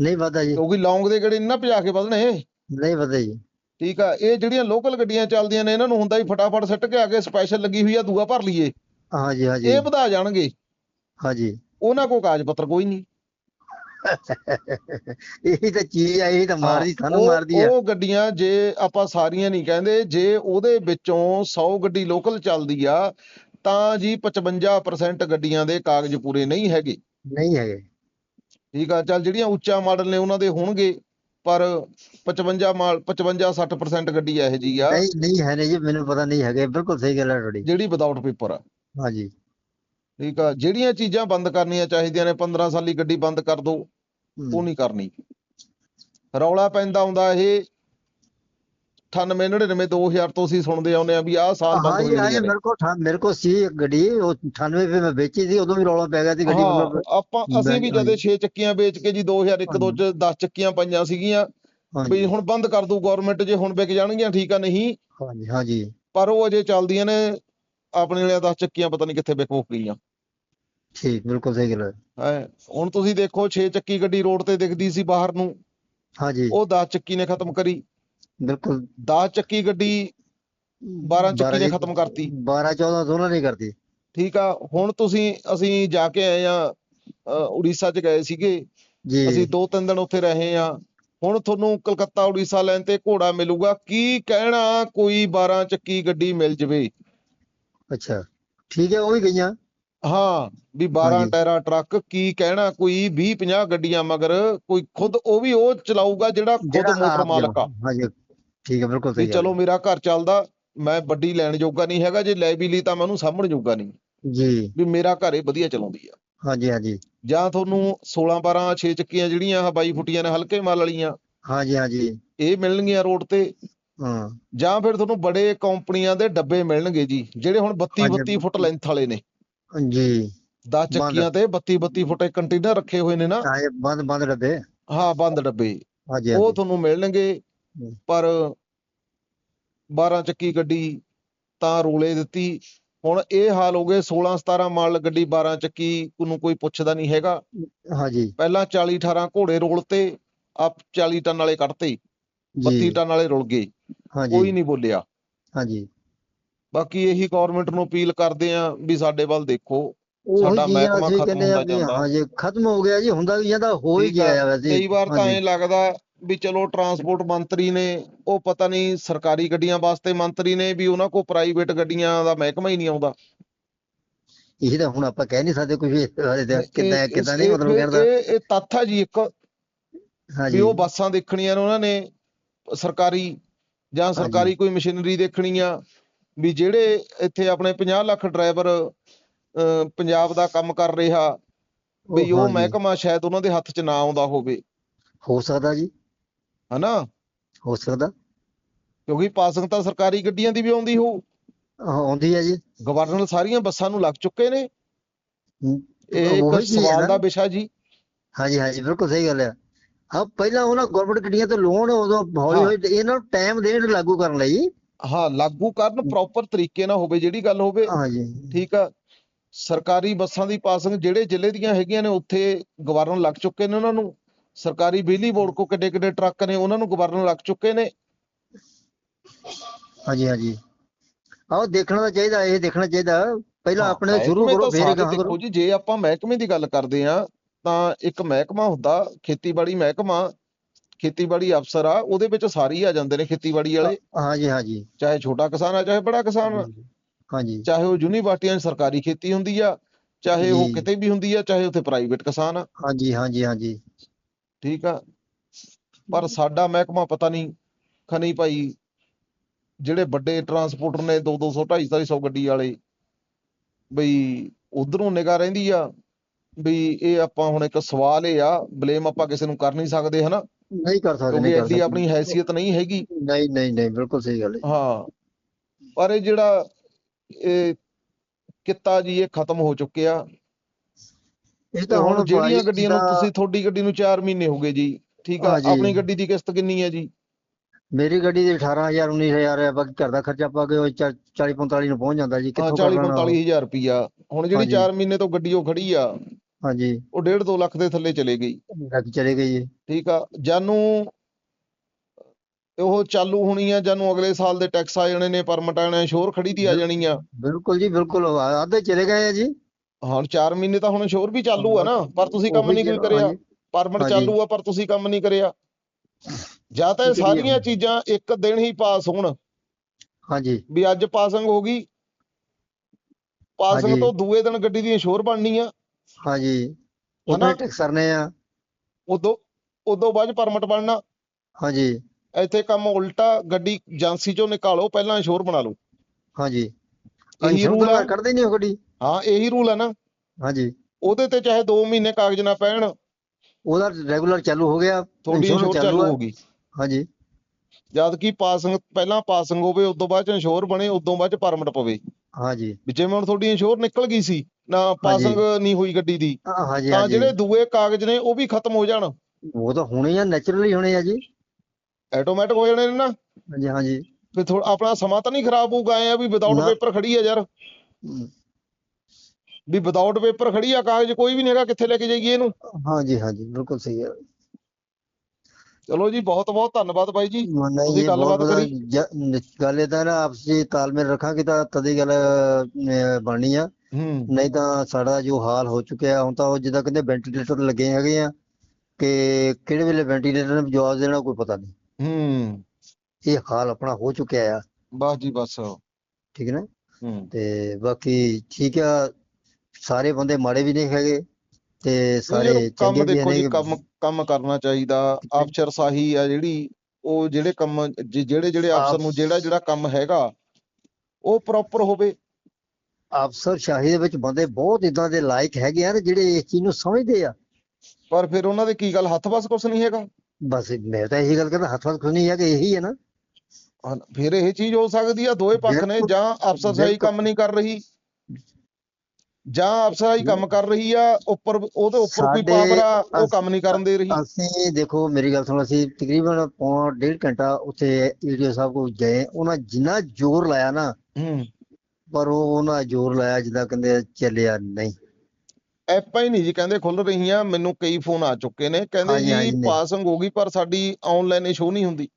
ਨਹੀਂ ਪਤਾ ਜੀ। ਕਿਉਂਕਿ ਲੌਂਗ ਦੇ ਗੇੜੇ ਨੀ ਨਾ ਭਜਾ ਕੇ ਵਧਣੇ। ਨਹੀਂ ਪਤਾ ਜੀ। ਠੀਕ ਆ ਇਹ ਜਿਹੜੀਆਂ ਲੋਕਲ ਗੱਡੀਆਂ ਚੱਲਦੀਆਂ ਨੇ ਇਹਨਾਂ ਨੂੰ ਹੁੰਦਾ ਹੀ ਫਟਾਫਟ ਸਿੱਟ ਕੇ ਆ ਕੇ ਸਪੈਸ਼ਲ ਲੱਗੀ ਹੋਈ ਆ ਦੂਆ ਭਰ ਲਈਏ। ਹਾਂਜੀ ਹਾਂਜੀ। ਇਹ ਵਧਾ ਜਾਣਗੇ। ਹਾਂਜੀ। ਉਹਨਾਂ ਕੋਲ ਕਾਗਜ਼ ਪੱਤਰ ਕੋਈ ਨਹੀਂ। ਇਹੀ ਤਾਂ ਚੀਜ਼ ਆ ਇਹੀ ਤਾਂ ਮਾਰਦੀ ਸਾਨੂੰ ਮਾਰਦੀ ਆ। ਉਹ ਗੱਡੀਆਂ ਜੇ ਆਪਾਂ ਸਾਰੀਆਂ ਨਹੀਂ ਕਹਿੰਦੇ ਜੇ ਉਹਦੇ ਵਿੱਚੋਂ 100 ਗੱਡੀ ਲੋਕਲ ਚੱਲਦੀ ਆ ਤਾਂ ਜੀ 55% ਗੱਡੀਆਂ ਦੇ ਕਾਗਜ਼ ਪੂਰੇ ਨਹੀਂ ਹੈਗੇ। ਨਹੀਂ ਹੈਗੇ। ਠੀਕ ਆ ਚੱਲ ਜਿਹੜੀਆਂ ਉੱਚਾ ਮਾਡਲ ਨੇ ਉਹਨਾਂ ਦੇ ਹੋਣਗੇ ਪਰ 55 ਮਾਲ 55 60% ਗੱਡੀ ਇਹੋ ਜੀ ਆ। ਨਹੀਂ ਨਹੀਂ ਹੈ ਨਹੀਂ ਜੀ ਮੈਨੂੰ ਪਤਾ ਨਹੀਂ ਹੈਗੇ ਬਿਲਕੁਲ ਸਹੀ ਗੱਲ ਹੈ ਤੁਹਾਡੀ। ਜਿਹੜੀ ਵਿਦਆਊਟ ਪੇਪਰ ਆ। ਹਾਂਜੀ। ਠੀਕ ਆ ਜਿਹੜੀਆਂ ਚੀਜ਼ਾਂ ਬੰਦ ਕਰਨੀਆਂ ਚਾਹੀਦੀਆਂ ਨੇ 15 ਸਾਲੀ ਗੱਡੀ ਬੰਦ ਕਰ ਦੋ ਉਹ ਨਹੀਂ ਕਰਨੀ। ਰੌਲਾ ਪੈਂਦਾ ਹੁੰਦਾ ਇਹ 98 99 2000 ਤੋਂ ਅਸੀਂ ਸੁਣਦੇ ਆਉਂਦੇ ਆ ਵੀ ਆਹ ਸਾਲ ਬੰਦ ਹੋ ਜਾਣੀ ਮੇਰੇ ਕੋਲ ਠਾ- ਮੇਰੇ ਕੋਲ ਸੀ ਗੱਡੀ ਉਹ 98 ਰੁਪਏ ਮੈਂ ਵੇਚੀ ਸੀ ਉਦੋਂ ਵੀ ਰੌਲਾ ਪੈ ਗਿਆ ਸੀ ਗੱਡੀ ਹਾਂ ਮਤਲਬ। ਆਪਾਂ ਅਸੀਂ ਵੀ ਜਦੇ 6 ਚੱਕੀਆਂ ਵੇਚ ਕੇ ਜੀ 2001 ਦੋ ਚ 10 ਚੱਕੀਆਂ ਪਈਆਂ ਸੀਗੀਆਂ ਵੀ ਹੁਣ ਬੰਦ ਕਰ ਦੂ ਗਵਰਨਮੈਂਟ ਜੇ ਹੁਣ ਵਿਕ ਜਾਣਗੀਆਂ ਠੀਕ ਆ ਨਹੀਂ। ਹਾਂਜੀ ਹਾਂਜੀ। ਪਰ ਉਹ ਅਜੇ ਚੱਲਦੀਆਂ ਨੇ ਆਪਣੇ ਵਾਲੀਆਂ 10 ਚੱਕੀਆਂ ਪਤਾ ਨਹੀਂ ਕਿੱਥੇ ਵਿਕ ਮੁੱਕ ਗਈਆਂ। ਠੀਕ ਬਿਲਕੁਲ ਸਹੀ ਗੱਲ ਹੈ। ਹੈ ਹੁਣ ਤੁਸੀਂ ਦੇਖੋ 6 ਚੱਕੀ ਗੱਡੀ ਰੋਡ ਤੇ ਦਿਖਦੀ ਸੀ ਬਾਹਰ ਨੂੰ। ਹਾਂਜੀ। ਉਹ 10 ਚੱਕੀ ਨੇ ਖਤਮ ਕਰੀ। ਬਿਲਕੁਲ। 10 ਚੱਕੀ ਗੱਡੀ 12 ਚੱਕੀ ਨੇ ਖਤਮ ਕਰਤੀ। 12 14 ਦੋਨਾਂ ਨਹੀਂ ਕਰਦੀ ਠੀਕ ਆ ਹੁਣ ਤੁਸੀਂ ਅਸੀਂ ਜਾ ਕੇ ਆਏ ਆ ਉੜੀਸਾ ਚ ਗਏ ਸੀਗੇ। ਜੀ। ਅਸੀਂ ਦੋ ਤਿੰਨ ਦਿਨ ਉੱਥੇ ਰਹੇ ਆ। ਹੁਣ ਤੁਹਾਨੂੰ ਕਲਕੱਤਾ ਉੜੀਸਾ ਲੈਣ ਤੇ ਘੋੜਾ ਮਿਲੂਗਾ। ਕੀ ਕਹਿਣਾ ਕੋਈ 12 ਚੱਕੀ ਗੱਡੀ ਮਿਲ ਜਵੇ? ਅੱਛਾ ਠੀਕ ਹੈ ਉਹ ਵੀ ਗਈਆਂ? ਹਾਂ ਵੀ 12 ਹਾਂਜੀ। ਟਾਇਰਾ ਟਰੱਕ ਕੀ ਕਹਿਣਾ ਕੋਈ 20 50 ਗੱਡੀਆਂ ਮਗਰ ਕੋਈ ਖੁਦ ਉਹ ਵੀ ਉਹ ਚਲਾਊਗਾ ਜਿਹੜਾ ਖੁਦ ਮੋਟਰ ਮਾਲਕ ਆ। ਹਾਂਜੀ ਠੀਕ ਹੈ ਬਿਲਕੁਲ ਵੀ ਸਹੀ ਚਲੋ ਮੇਰਾ ਘਰ ਚੱਲਦਾ ਮੈਂ ਵੱਡੀ ਲੈਣ ਜੋਗਾ ਨਹੀਂ ਹੈਗਾ ਜੇ ਲੈ ਵੀ ਲਈ ਤਾਂ ਮੈਂ ਉਹਨੂੰ ਸਾਂਭਣ ਜੋਗਾ ਨਹੀਂ। ਜੀ। ਵੀ ਮੇਰਾ ਘਰ ਇਹ ਵਧੀਆ ਚਲਾਉਂਦੀ ਆ। ਹਾਂਜੀ ਹਾਂਜੀ। ਜਾਂ ਤੁਹਾਨੂੰ 16 12 6 ਚੱਕੀਆਂ ਜਿਹੜੀਆਂ ਆਹ 22 ਫੁੱਟੀਆਂ ਨੇ ਹਲਕੇ ਮਾਲ ਵਾਲੀਆਂ ਹਾਂਜੀ ਹਾਂਜੀ। ਇਹ ਮਿਲਣਗੀਆਂ ਰੋਡ ਤੇ। ਹਾਂ। ਜਾਂ ਫਿਰ ਤੁਹਾਨੂੰ ਬੜੇ ਕੰਪਨੀਆਂ ਦੇ ਡੱਬੇ ਮਿਲਣਗੇ ਜੀ ਜਿਹੜੇ ਹੁਣ 32 ਹਾਂਜੀ। 32 ਫੁੱਟ ਲੈਂਥ ਵਾਲੇ ਨੇ। ਜੀ 10 ਚੱਕੀਆਂ ਤੇ 32 32 ਫੁੱਟ ਕੰਟੇਨਰ ਰੱਖੇ ਹੋਏ ਨੇ ਨਾ। ਹਾਂ ਬੰਦ ਬੰਦ ਡੱਬੇ। ਹਾਂ ਬੰਦ ਡੱਬੇ। ਉਹ ਤੁਹਾਨੂੰ ਮਿਲਣਗੇ। ਪਰ 12 ਚੱਕੀ ਗੱਡੀ ਤਾਂ ਰੋਲੇ ਦਿੱਤੀ। ਹੁਣ ਇਹ ਹਾਲ ਹੋ ਗਏ 16 17 ਮਾਡਲ ਗੱਡੀ 12 ਚੱਕੀ ਨੂੰ ਕੋਈ ਪੁੱਛਦਾ ਨਹੀਂ ਹੈਗਾ। ਹਾਂਜੀ। ਪਹਿਲਾਂ 40 18 ਘੋੜੇ ਰੋਲ ਤੇ ਆ 40 ਟਨ ਵਾਲੇ ਕੱਢਤੇ। 32 ਜੀ। ਟਨ ਵਾਲੇ ਰੁਲ ਗਏ। ਕੋਈ ਨਹੀਂ ਬੋਲਿਆ। ਹਾਂਜੀ। ਬਾਕੀ ਇਹੀ ਗਵਰਨਮੈਂਟ ਨੂੰ ਅਪੀਲ ਕਰਦੇ ਆ ਵੀ ਸਾਡੇ ਵੱਲ ਦੇਖੋ। ਸਾਡਾ ਮਹਿਕਮਾ ਖਤਮ ਕਹਿੰਦੇ ਹੁੰਦਾ ਜਾਂਦਾ। ਹਾਂਜੀ ਖਤਮ ਹੋ ਗਿਆ ਜੀ ਹੁੰਦਾ ਵੀ ਜਾਂਦਾ ਹੋ ਹੀ ਗਿਆ ਵੈਸੇ। ਕਈ ਵਾਰ ਤਾਂ। ਐਂ ਲੱਗਦਾ ਵੀ ਚਲੋ ਟਰਾਂਸਪੋਰਟ ਮੰਤਰੀ ਨੇ ਉਹ ਪਤਾ ਨਹੀਂ ਸਰਕਾਰੀ ਗੱਡੀਆਂ ਵਾਸਤੇ ਮੰਤਰੀ ਨੇ ਵੀ ਉਹਨਾਂ ਕੋਲ ਪ੍ਰਾਈਵੇਟ ਗੱਡੀਆਂ ਦਾ ਮਹਿਕਮਾ ਹੀ ਨਹੀਂ ਆਉਂਦਾ। ਇਹ ਤਾਂ ਹੁਣ ਆਪਾਂ ਕਹਿ ਨਹੀਂ ਸਕਦੇ ਕੁਝ ਕਿੱਦਾਂ ਕਿੱਦਾਂ ਨਹੀਂ ਮਤਲਬ ਕਹਿਣ ਇਹ ਤੱਥ ਹੈ ਜੀ ਇੱਕ। ਹਾਂਜੀ। ਉਹ ਬੱਸਾਂ ਦੇਖਣੀਆਂ ਨੇ ਉਹਨਾਂ ਨੇ। ਸਰਕਾਰੀ ਜਾਂ ਸਰਕਾਰੀ ਕੋਈ ਮਸ਼ੀਨਰੀ ਦੇਖਣੀ ਆ ਵੀ ਜਿਹੜੇ ਇੱਥੇ ਆਪਣੇ 50 ਲੱਖ ਡਰਾਈਵਰ ਪੰਜਾਬ ਦਾ ਕੰਮ ਕਰ ਰਿਹਾ ਵੀ ਉਹ ਮਹਿਕਮਾ ਸ਼ਾਇਦ ਉਹਨਾਂ ਦੇ ਹੱਥ 'ਚ ਨਾ ਆਉਂਦਾ ਹੋਵੇ। ਹੋ ਸਕਦਾ ਜੀ। ਹਨਾ? ਹੋ ਸਕਦਾ। ਕਿਉਂਕਿ ਪਾਸਿੰਗ ਤਾਂ ਸਰਕਾਰੀ ਗੱਡੀਆਂ ਦੀ ਵੀ ਆਉਂਦੀ ਹਾਂ, ਆਉਂਦੀ ਹੈ ਜੀ। ਗਵਰਨਰ ਸਾਰੀਆਂ ਬੱਸਾਂ ਨੂੰ ਲੱਗ ਚੁੱਕੇ ਨੇ। ਇਹ ਇੱਕ ਸਵਾਲ। ਦਾ ਵਿਸ਼ਾ ਜੀ। ਹਾਂਜੀ ਹਾਂਜੀ ਬਿਲਕੁਲ ਸਹੀ ਗੱਲ ਹੈ। ਹਾਂ ਪਹਿਲਾਂ ਉਹਨਾਂ ਗਵਰਨਮੈਂਟ ਗੱਡੀਆਂ ਤੇ ਲੋਨ ਉਦੋਂ ਹੌਲੀ। ਹੌਲੀ ਇਹਨਾਂ ਨੂੰ ਟਾਈਮ ਦੇਣ ਲਾਗੂ ਕਰਨ ਲਈ। ਹਾਂ ਲਾਗੂ ਕਰਨ ਪ੍ਰੋਪਰ ਤਰੀਕੇ ਨਾਲ ਹੋਵੇ ਜਿਹੜੀ ਗੱਲ ਹੋਵੇ। ਹਾਂਜੀ। ਠੀਕ ਆ। ਸਰਕਾਰੀ ਬੱਸਾਂ ਦੀ ਪਾਸਿੰਗ ਜਿਹੜੇ ਜ਼ਿਲ੍ਹੇ ਦੀਆਂ ਹੈਗੀਆਂ ਨੇ ਉੱਥੇ ਗਵਰਨਰ ਲੱਗ ਚੁੱਕੇ ਨੇ ਉਹਨਾਂ ਨੂੰ। ਸਰਕਾਰੀ ਬਿਜਲੀ ਬੋਰਡ ਕੋ ਕਿੱਡੇ ਕਿੱਡੇ ਟਰੱਕ ਨੇ ਉਹਨਾਂ ਨੂੰ ਗਵਰਨਰ ਲੱਗ ਚੁੱਕੇ ਨੇ। ਹਾਂਜੀ ਹਾਂਜੀ। ਆਹ ਦੇਖਣਾ ਤਾਂ ਚਾਹੀਦਾ ਇਹ ਦੇਖਣਾ ਚਾਹੀਦਾ। ਪਹਿਲਾਂ ਆਪਣੇ ਸ਼ੁਰੂ ਕਰੋ ਫਿਰ ਗਾਹਾਂ ਕਰੋ। ਜੀ ਜੇ ਆਪਾਂ ਮਹਿਕਮੇ ਦੀ ਗੱਲ ਕਰਦੇ ਆ ਤਾਂ ਇੱਕ ਮਹਿਕਮਾ ਹੁੰਦਾ ਖੇਤੀਬਾੜੀ ਮਹਿਕਮਾ ਖੇਤੀਬਾੜੀ ਅਫਸਰ ਆ ਉਹਦੇ ਵਿੱਚ ਸਾਰੇ ਹੀ ਆ ਜਾਂਦੇ ਨੇ ਖੇਤੀਬਾੜੀ ਵਾਲੇ। ਹਾਂਜੀ ਹਾਂਜੀ। ਚਾਹੇ ਛੋਟਾ ਕਿਸਾਨ ਆ ਚਾਹੇ ਬੜਾ ਕਿਸਾਨ ਆ। ਹਾਂਜੀ ਚਾਹੇ ਉਹ ਯੂਨੀਵਰਸਿਟੀਆਂ 'ਚ ਸਰਕਾਰੀ ਖੇਤੀ ਹੁੰਦੀ ਆ ਚਾਹੇ ਉਹ ਜੀ। ਕਿਤੇ ਵੀ ਹੁੰਦੀ ਆ ਚਾਹੇ ਉੱਥੇ ਪ੍ਰਾਈਵੇਟ ਕਿਸਾਨ ਆ। ਹਾਂਜੀ ਹਾਂਜੀ ਹਾਂਜੀ। ਠੀਕ ਆ। ਪਰ ਸਾਡਾ ਮਹਿਕਮਾ ਪਤਾ ਨਹੀਂ ਖਨੀ ਭਾਈ ਜਿਹੜੇ ਵੱਡੇ ਟਰਾਂਸਪੋਰਟਰ ਨੇ 2 200 250 250 ਗੱਡੀ ਵਾਲੇ ਬਈ ਉਧਰੋਂ ਨਿਗਾਹ ਰਹਿੰਦੀ ਆ ਵੀ ਇਹ ਆਪਾਂ ਹੁਣ ਇੱਕ ਸਵਾਲ ਇਹ ਆ ਬਲੇਮ ਆਪਾਂ ਕਿਸੇ ਨੂੰ ਕਰ ਨਹੀਂ ਸਕਦੇ ਹਨਾ? ਨਹੀਂ ਕਰ ਸਕਦੇ ਕਿਉਂਕਿ ਐਡੀ ਆਪਣੀ ਹੈਸੀਅਤ ਨਹੀਂ ਹੈਗੀ। ਨਹੀਂ ਨਹੀਂ ਨਹੀਂ ਬਿਲਕੁਲ ਸਹੀ ਗੱਲ ਹੈ ਹਾਂ। ਪਰ ਇਹ ਜਿਹੜਾ ਇਹ ਕਿੱਤਾ ਜੀ ਇਹ ਖਤਮ ਹੋ ਚੁੱਕਿਆ। ਇਹ ਤੇ ਹੁਣ ਜਿਹੜੀਆਂ ਗੱਡੀਆਂ ਨੂੰ ਤੁਸੀਂ ਤੁਹਾਡੀ ਗੱਡੀ ਨੂੰ 4 ਮਹੀਨੇ ਹੋ ਗਏ ਜੀ ਠੀਕ ਆ। ਆਪਣੀ ਗੱਡੀ ਦੀ ਕਿਸ਼ਤ ਕਿੰਨੀ ਹੈ ਜੀ? ਮੇਰੀ ਗੱਡੀ ਦੇ 18000 19000 ਹੈ ਬਾਕੀ ਘਰ ਦਾ ਖਰਚਾ ਪਾ ਕੇ ਉਹ 40 45 ਨੂੰ ਪਹੁੰਚ ਜਾਂਦਾ ਜੀ ਕਿੱਥੋਂ 40 ਕਰਨਾ? ਉਹ? 45000 ਰੁਪਈਆ। ਹੁਣ ਜਿਹੜੀ ਹਾਂਜੀ। 4 ਮਹੀਨੇ ਤੋਂ ਗੱਡੀ ਉਹ ਖੜੀ ਆ ਹਾਂਜੀ। ਉਹ 1.5 2 ਲੱਖ ਦੇ ਥੱਲੇ ਚਲੇ ਗਈ। ਲੱਗ ਚਲੇ ਗਈ ਜੀ। ਠੀਕ ਆ। ਜਾਨੂੰ ਉਹ ਚਾਲੂ ਹੋਣੀ ਆ ਜਾਨੂੰ ਅਗਲੇ ਸਾਲ ਦੇ ਟੈਕਸ ਆ ਜਾਣੇ ਨੇ ਪਰਮਿਟ ਆਣੇ ਸ਼ੋਰ ਖੜੀ ਦੀ ਆ ਜਾਣੀ ਆ। ਬਿਲਕੁਲ ਜੀ ਬਿਲਕੁਲ। ਆਧੇ ਚਲੇ ਗਏ ਆ ਜੀ। ਹੁਣ 4 ਮਹੀਨੇ ਤਾਂ ਹੁਣ ਸ਼ੋਰ ਵੀ ਚਾਲੂ ਆ ਨਾ ਪਰ ਤੁਸੀਂ ਕੰਮ ਨਹੀਂ ਕੋਈ ਕਰਿਆ। ਪਰਮਿਟ। ਚਾਲੂ ਆ ਪਰ ਤੁਸੀਂ ਕੰਮ ਨਹੀਂ ਕਰਿਆ। ਜਾਂ ਤਾਂ ਇਹ ਸਾਰੀਆਂ? ਚੀਜ਼ਾਂ ਇੱਕ ਦਿਨ ਹੀ ਪਾਸ ਹੋਣ। ਹਾਂਜੀ। ਵੀ ਅੱਜ ਪਾਸਿੰਗ ਹੋ ਗਈ। ਪਾਸਿੰਗ। ਤੋਂ ਦੂਏ ਦਿਨ ਗੱਡੀ ਦੀ ਇੰਸ਼ੋਰ ਬਣਨੀ ਆ ਹਾਂਜੀ। ਹਨਾ? ਉਹਨੇ ਟੈਕਸ ਕਰਨੇ ਆ। ਉਦੋਂ ਉਦੋਂ ਬਾਅਦ ਪਰਮਿਟ ਬਣਨਾ। ਹਾਂਜੀ। ਇੱਥੇ ਕੰਮ ਉਲਟਾ ਗੱਡੀ ਏਜੰਸੀ ਚੋਂ ਨਿਕਾਲੋ ਪਹਿਲਾਂ ਇੰਸ਼ੋਰ ਬਣਾ ਲਓ। ਹਾਂਜੀ। ਇਹੀ ਰੂਲ ਆ। ਕਰਦੇ ਨਹੀਂ ਉਹ ਗੱਡੀ। ਹਾਂ ਇਹੀ ਰੂਲ ਆ ਨਾ। ਹਾਂਜੀ। ਉਹਦੇ ਤੇ ਚਾਹੇ 2 ਮਹੀਨੇ ਕਾਗਜ਼ ਨਾ ਪੈਣ। ਉਹਦਾ ਰੈਗੂਲਰ ਚਾਲੂ ਹੋ ਗਿਆ। ਤੁਹਾਡੀ ਇੰਸ਼ੋਰ ਚਾਲੂ। ਹੋ ਗਈ ਹਾਂਜੀ। ਜਦ ਕਿ ਪਾਸਿੰਗ ਪਹਿਲਾਂ ਪਾਸਿੰਗ ਹੋਵੇ ਉਦੋਂ ਬਾਅਦ ਚ ਇੰਸ਼ੋਰ ਬਣੇ ਉਦੋਂ ਬਾਅਦ ਚ ਪਰਮਿਟ ਪਵੇ। ਹਾਂਜੀ। ਜਿਵੇਂ ਹੁਣ ਤੁਹਾਡੀ ਇੰਸ਼ੋਰ ਨਿਕਲ ਗਈ ਸੀ ਨਾ ਪਾਸਿੰਗ ਨਹੀਂ ਹੋਈ ਗੱਡੀ ਦੀ ਹਾਂਜੀ ਤਾਂ ਜਿਹੜੇ ਦੂਏ ਕਾਗਜ਼ ਨੇ ਉਹ ਵੀ ਖਤਮ ਹੋ ਜਾਣ। ਉਹ ਤਾਂ ਹੋਣੇ ਆ ਨੈਚੁਰਲੀ ਹੋਣੇ ਆ ਜੀ। ਆਟੋਮੈਟਿਕ ਹੋ ਜਾਣੇ ਨੇ ਨਾ। ਹਾਂਜੀ ਹਾਂਜੀ। ਫਿਰ ਥੋੜਾ ਆਪਣਾ ਸਮਾਂ ਤਾਂ ਨਹੀਂ ਖਰਾਬ ਹੋਊਗਾ ਐ ਵੀ ਵਿਦਆਊਟ। ਪੇਪਰ ਖੜੀ ਆ ਯਾਰ। ਵੀ ਵਿਦਆਊਟ ਪੇਪਰ ਖੜੀ ਆ ਕਾਗਜ਼ ਕੋਈ ਵੀ ਨਹੀਂ ਹੈਗਾ ਕਿੱਥੇ ਲੈ ਕੇ ਜਾਈਏ ਇਹਨੂੰ? ਹਾਂਜੀ ਹਾਂਜੀ ਬਿਲਕੁਲ ਸਹੀ ਹੈ ਚਲੋ ਜੀ ਬਹੁਤ ਬਹੁਤ ਧੰਨਵਾਦ ਬਾਈ ਜੀ। ਤੁਸੀਂ ਗੱਲਬਾਤ ਕਰੀ। ਗੱਲ ਏਦਾਂ ਨਾ ਆਪਸੀ ਤਾਲਮੇਲ ਰੱਖਾਂਗੇ ਤਾਂ ਤਦੀ ਗੱਲ ਬਣਨੀ ਆ। ਨਹੀਂ ਤਾਂ ਸਾਡਾ ਜੋ ਹਾਲ ਹੋ ਚੁੱਕਿਆ ਹੁਣ ਤਾਂ ਉਹ ਜਿੱਦਾਂ ਕਹਿੰਦੇ ਵੈਂਟੀਲੇਟਰ ਲੱਗੇ ਹੈਗੇ ਆ ਕਿ ਕਿਹੜੇ ਵੇਲੇ ਵੈਂਟੀਲੇਟਰ ਨੂੰ ਜਵਾਬ ਦੇਣਾ ਕੋਈ ਪਤਾ ਨਹੀਂ। ਹੂੰ। ਇਹ ਹਾਲ ਆਪਣਾ ਹੋ ਚੁੱਕਿਆ ਆ। ਬਸ ਜੀ ਬਸ। ਠੀਕ ਹੈ ਨਾ? ਹੂੰ। ਤੇ ਬਾਕੀ ਠੀਕ ਆ ਸਾਰੇ ਬੰਦੇ ਮਾੜੇ ਵੀ ਨਹੀਂ ਹੈਗੇ ਤੇ ਸਾਰੇ ਚੰਗੇ ਵੀ ਨੇ ਕੰਮ ਕੰਮ ਕਰਨਾ ਚਾਹੀਦਾ। ਅਫਸਰਸ਼ਾਹੀ ਆ ਜਿਹੜੀ ਉਹ ਜਿਹੜੇ ਕੰਮ ਜਿਹੜੇ ਜਿਹੜੇ ਅਫਸਰ ਨੂੰ ਜਿਹੜਾ ਜਿਹੜਾ ਕੰਮ ਹੈਗਾ ਉਹ ਪ੍ਰੋਪਰ ਹੋਵੇ। ਅਫਸਰ ਸ਼ਾਹੀ ਦੇ ਵਿੱਚ ਬੰਦੇ ਬਹੁਤ ਇਦਾਂ ਦੇ ਲਾਇਕ ਹੈਗੇ ਆ ਜਿਹੜੇ ਇਸ ਚੀਜ਼ ਨੂੰ ਸਮਝਦੇ ਆ। ਪਰ ਫਿਰ ਉਹਨਾਂ ਦੇ ਕੀ ਗੱਲ ਹੱਥ ਵੱਸ ਕੁਛ ਨਹੀਂ ਹੈਗਾ? ਬਸ ਮੈਂ ਤਾਂ ਇਹੀ ਗੱਲ ਕਰਦਾ ਹੱਥ ਹੱਥ ਕੁਝ ਨਹੀਂ ਹੈ ਕਿ ਇਹੀ ਹੈ ਨਾ। ਹਾਂ, ਫਿਰ ਇਹ ਚੀਜ਼ ਹੋ ਸਕਦੀ ਆ ਦੋਵੇਂ ਪੱਖ ਨੇ ਜਾਂ ਅਫਸਰਸ਼ਾਹੀ ਬਿਲਕੁਲ। ਕੰਮ ਨਹੀਂ ਕਰ ਰਹੀ ਜਾਂ ਅਫਸਰਸ਼ਾਹੀ ਕੰਮ ਕਰ ਰਹੀ ਆ ਉੱਪਰ ਉਹਦੇ ਉੱਪਰ ਕੋਈ ਪਾਵਰ ਆ ਉਹ ਕੰਮ ਨਹੀਂ ਕਰਨ ਦੇ ਰਹੀ। ਅਸੀਂ ਦੇਖੋ ਮੇਰੀ ਗੱਲ ਸੁਣੋ ਅਸੀਂ ਤਕਰੀਬਨ ਪੌਣਾ ਡੇਢ ਘੰਟਾ ਉੱਥੇ ਈਡੀਓ ਸਾਹਿਬ ਕੋਲ ਗਏ ਉਹਨਾਂ ਜਿੰਨਾ ਜ਼ੋਰ ਲਾਇਆ ਨਾ ਹੂੰ। ਪਰ ਉਹ ਉਹਨਾਂ ਜ਼ੋਰ ਲਾਇਆ ਜਿੱਦਾਂ ਕਹਿੰਦੇ ਚੱਲਿਆ ਨਹੀਂ। ਐਪਾਂ ਹੀ ਨਹੀਂ ਜੀ ਕਹਿੰਦੇ ਖੁੱਲ ਰਹੀਆਂ ਮੈਨੂੰ ਕਈ ਫੋਨ ਆ ਚੁੱਕੇ ਨੇ। ਕਹਿੰਦੇ ਹਾਂਜੀ, ਹਾਂਜੀ, ਜੀ ਨਹੀਂ। ਪਾਸਿੰਗ ਹੋ ਗਈ ਪਰ ਸਾਡੀ ਆਨਲਾਈਨ ਸ਼ੋ ਨਹੀਂ ਹੁੰਦੀ।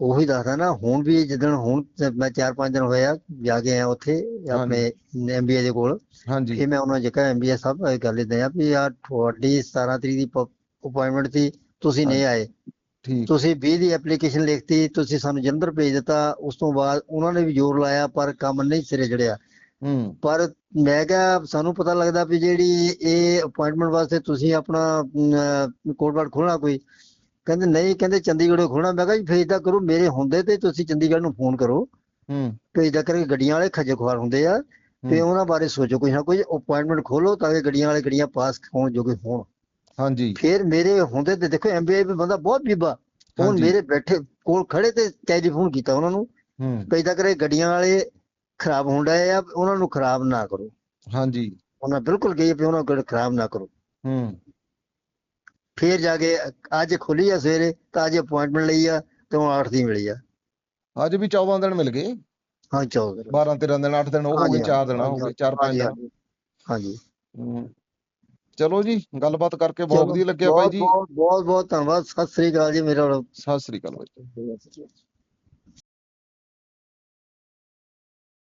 ਉਹੀ ਦੱਸਦਾ ਨਾ ਹੁਣ ਵੀ ਜਿੱਦਣ ਹੁਣ ਤੇ ਮੈਂ 4-5 ਦਿਨ ਹੋਇਆ ਜਾ ਕੇ ਆਇਆ ਉੱਥੇ ਆਪਣੇ ਐਮਬੀਏ ਦੇ ਕੋਲ। ਹਾਂਜੀ। ਫਿਰ ਮੈਂ ਉਹਨਾਂ ਨੂੰ ਕਿਹਾ ਐਮਬੀਏ ਸਾਹਿਬ ਇਹ ਗੱਲ ਇਦਾਂ ਆ ਵੀ ਆ ਤੁਹਾਡੀ 17 ਤਰੀਕ ਦੀ ਅਪਾਇੰਟਮੈਂਟ ਸੀ ਤੁਸੀਂ ਨਹੀਂ ਆਏ। ਤੁਸੀਂ 20 ਦੀ ਐਪਲੀਕੇਸ਼ਨ ਲਿਖਤੀ ਤੁਸੀਂ ਸਾਨੂੰ ਜਲੰਧਰ ਭੇਜ ਦਿੱਤਾ ਉਸ ਤੋਂ ਬਾਅਦ ਉਹਨਾਂ ਨੇ ਵੀ ਜ਼ੋਰ ਲਾਇਆ ਪਰ ਕੰਮ ਨਹੀਂ ਸਿਰੇ ਚੜਿਆ। ਹੂੰ। ਪਰ ਮੈਂ ਕਿਹਾ ਸਾਨੂੰ ਪਤਾ ਲੱਗਦਾ ਵੀ ਜਿਹੜੀ ਇਹ ਅਪਾਇੰਟਮੈਂਟ ਵਾਸਤੇ ਤੁਸੀਂ ਆਪਣਾ ਕੋਡਵਰਡ ਖੋਲਣਾ ਕੋਈ। ਕਹਿੰਦੇ ਨਹੀਂ ਕਹਿੰਦੇ ਚੰਡੀਗੜ੍ਹੋਂ ਖੋਲਣਾ ਮੈਂ ਕਿਹਾ ਜੀ ਫੇਰ ਏਦਾਂ ਕਰੋ ਮੇਰੇ ਹੁੰਦੇ ਤੇ ਤੁਸੀਂ ਚੰਡੀਗੜ੍ਹ ਨੂੰ ਫੋਨ ਕਰੋ। ਹੂੰ। ਤੇ ਏਦਾਂ ਕਰਕੇ ਗੱਡੀਆਂ ਵਾਲੇ ਖੱਜਲ ਖੁਆਰ ਹੁੰਦੇ ਆ। ਤੇ ਉਹਨਾਂ ਬਾਰੇ ਸੋਚੋ ਕੋਈ ਨਾ ਕੋਈ ਅਪਾਇੰਟਮੈਂਟ ਖੋਲੋ ਤਾਂ ਕਿ ਗੱਡੀਆਂ ਵਾਲੇ ਗੱਡੀਆਂ ਪਾਸ ਹੋਣ ਜੋਗੇ ਹੋਣ। ਹਾਂਜੀ। ਫਿਰ ਮੇਰੇ ਹੁੰਦੇ ਤੇ ਦੇਖੋ ਐਮਬੀਏ ਵੀ ਬੰਦਾ ਬਹੁਤ ਬੀਬਾ। ਹਾਂਜੀ। ਮੇਰੇ ਬੈਠੇ ਕੋਲ ਖੜੇ ਤੇ ਟੈਲੀਫੋਨ ਕੀਤਾ ਉਹਨਾਂ ਨੂੰ। ਹੂੰ। ਕਈ ਤਾਂ ਕਰੇ ਗੱਡੀਆਂ ਵਾਲੇ ਖਰਾਬ ਡਏ ਆ ਉਹਨਾਂ ਨੂੰ ਖਰਾਬ ਨਾ ਕਰੋ। ਹਾਂਜੀ। ਉਹਨਾਂ ਬਿਲਕੁਲ ਕਹੀ ਵੀ ਉਹਨਾਂ ਨੂੰ ਖਰਾਬ ਨਾ ਕਰੋ। ਹੂੰ। ਫੇਰ ਜਾ ਕੇ ਅੱਜ ਖੁੱਲੀ ਆ ਸਵੇਰੇ ਤਾਂ ਅੱਜ ਅਪਾਇੰਟਮੈਂਟ ਲਈ ਆ ਤੇ ਹੁਣ 8 ਦੀ ਮਿਲੀ ਆ। ਅੱਜ ਵੀ 14 ਦਿਨ ਮਿਲ ਗਏ? ਹਾਂ 14 12 13 ਦਿਨ 8 ਦਿਨ ਉਹ ਹੋ ਗਏ 4 ਦਿਨ ਹੋ ਗਏ 4 5 ਹਾਂਜੀ ਦਿਨ। ਹਾਂਜੀ ਹਾਂਜੀ। ਹੂੰ। ਚਲੋ ਜੀ ਗੱਲਬਾਤ ਕਰਕੇ ਬਹੁਤ ਵਧੀਆ ਲੱਗਿਆ ਬਾਈ ਜੀ। ਬਹੁਤ ਬਹੁਤ ਧੰਨਵਾਦ। ਸਤਿ ਸ੍ਰੀ ਅਕਾਲ ਜੀ ਮੇਰੇ ਵੱਲੋਂ। ਸਤਿ ਸ੍ਰੀ ਅਕਾਲ ਬਾਈ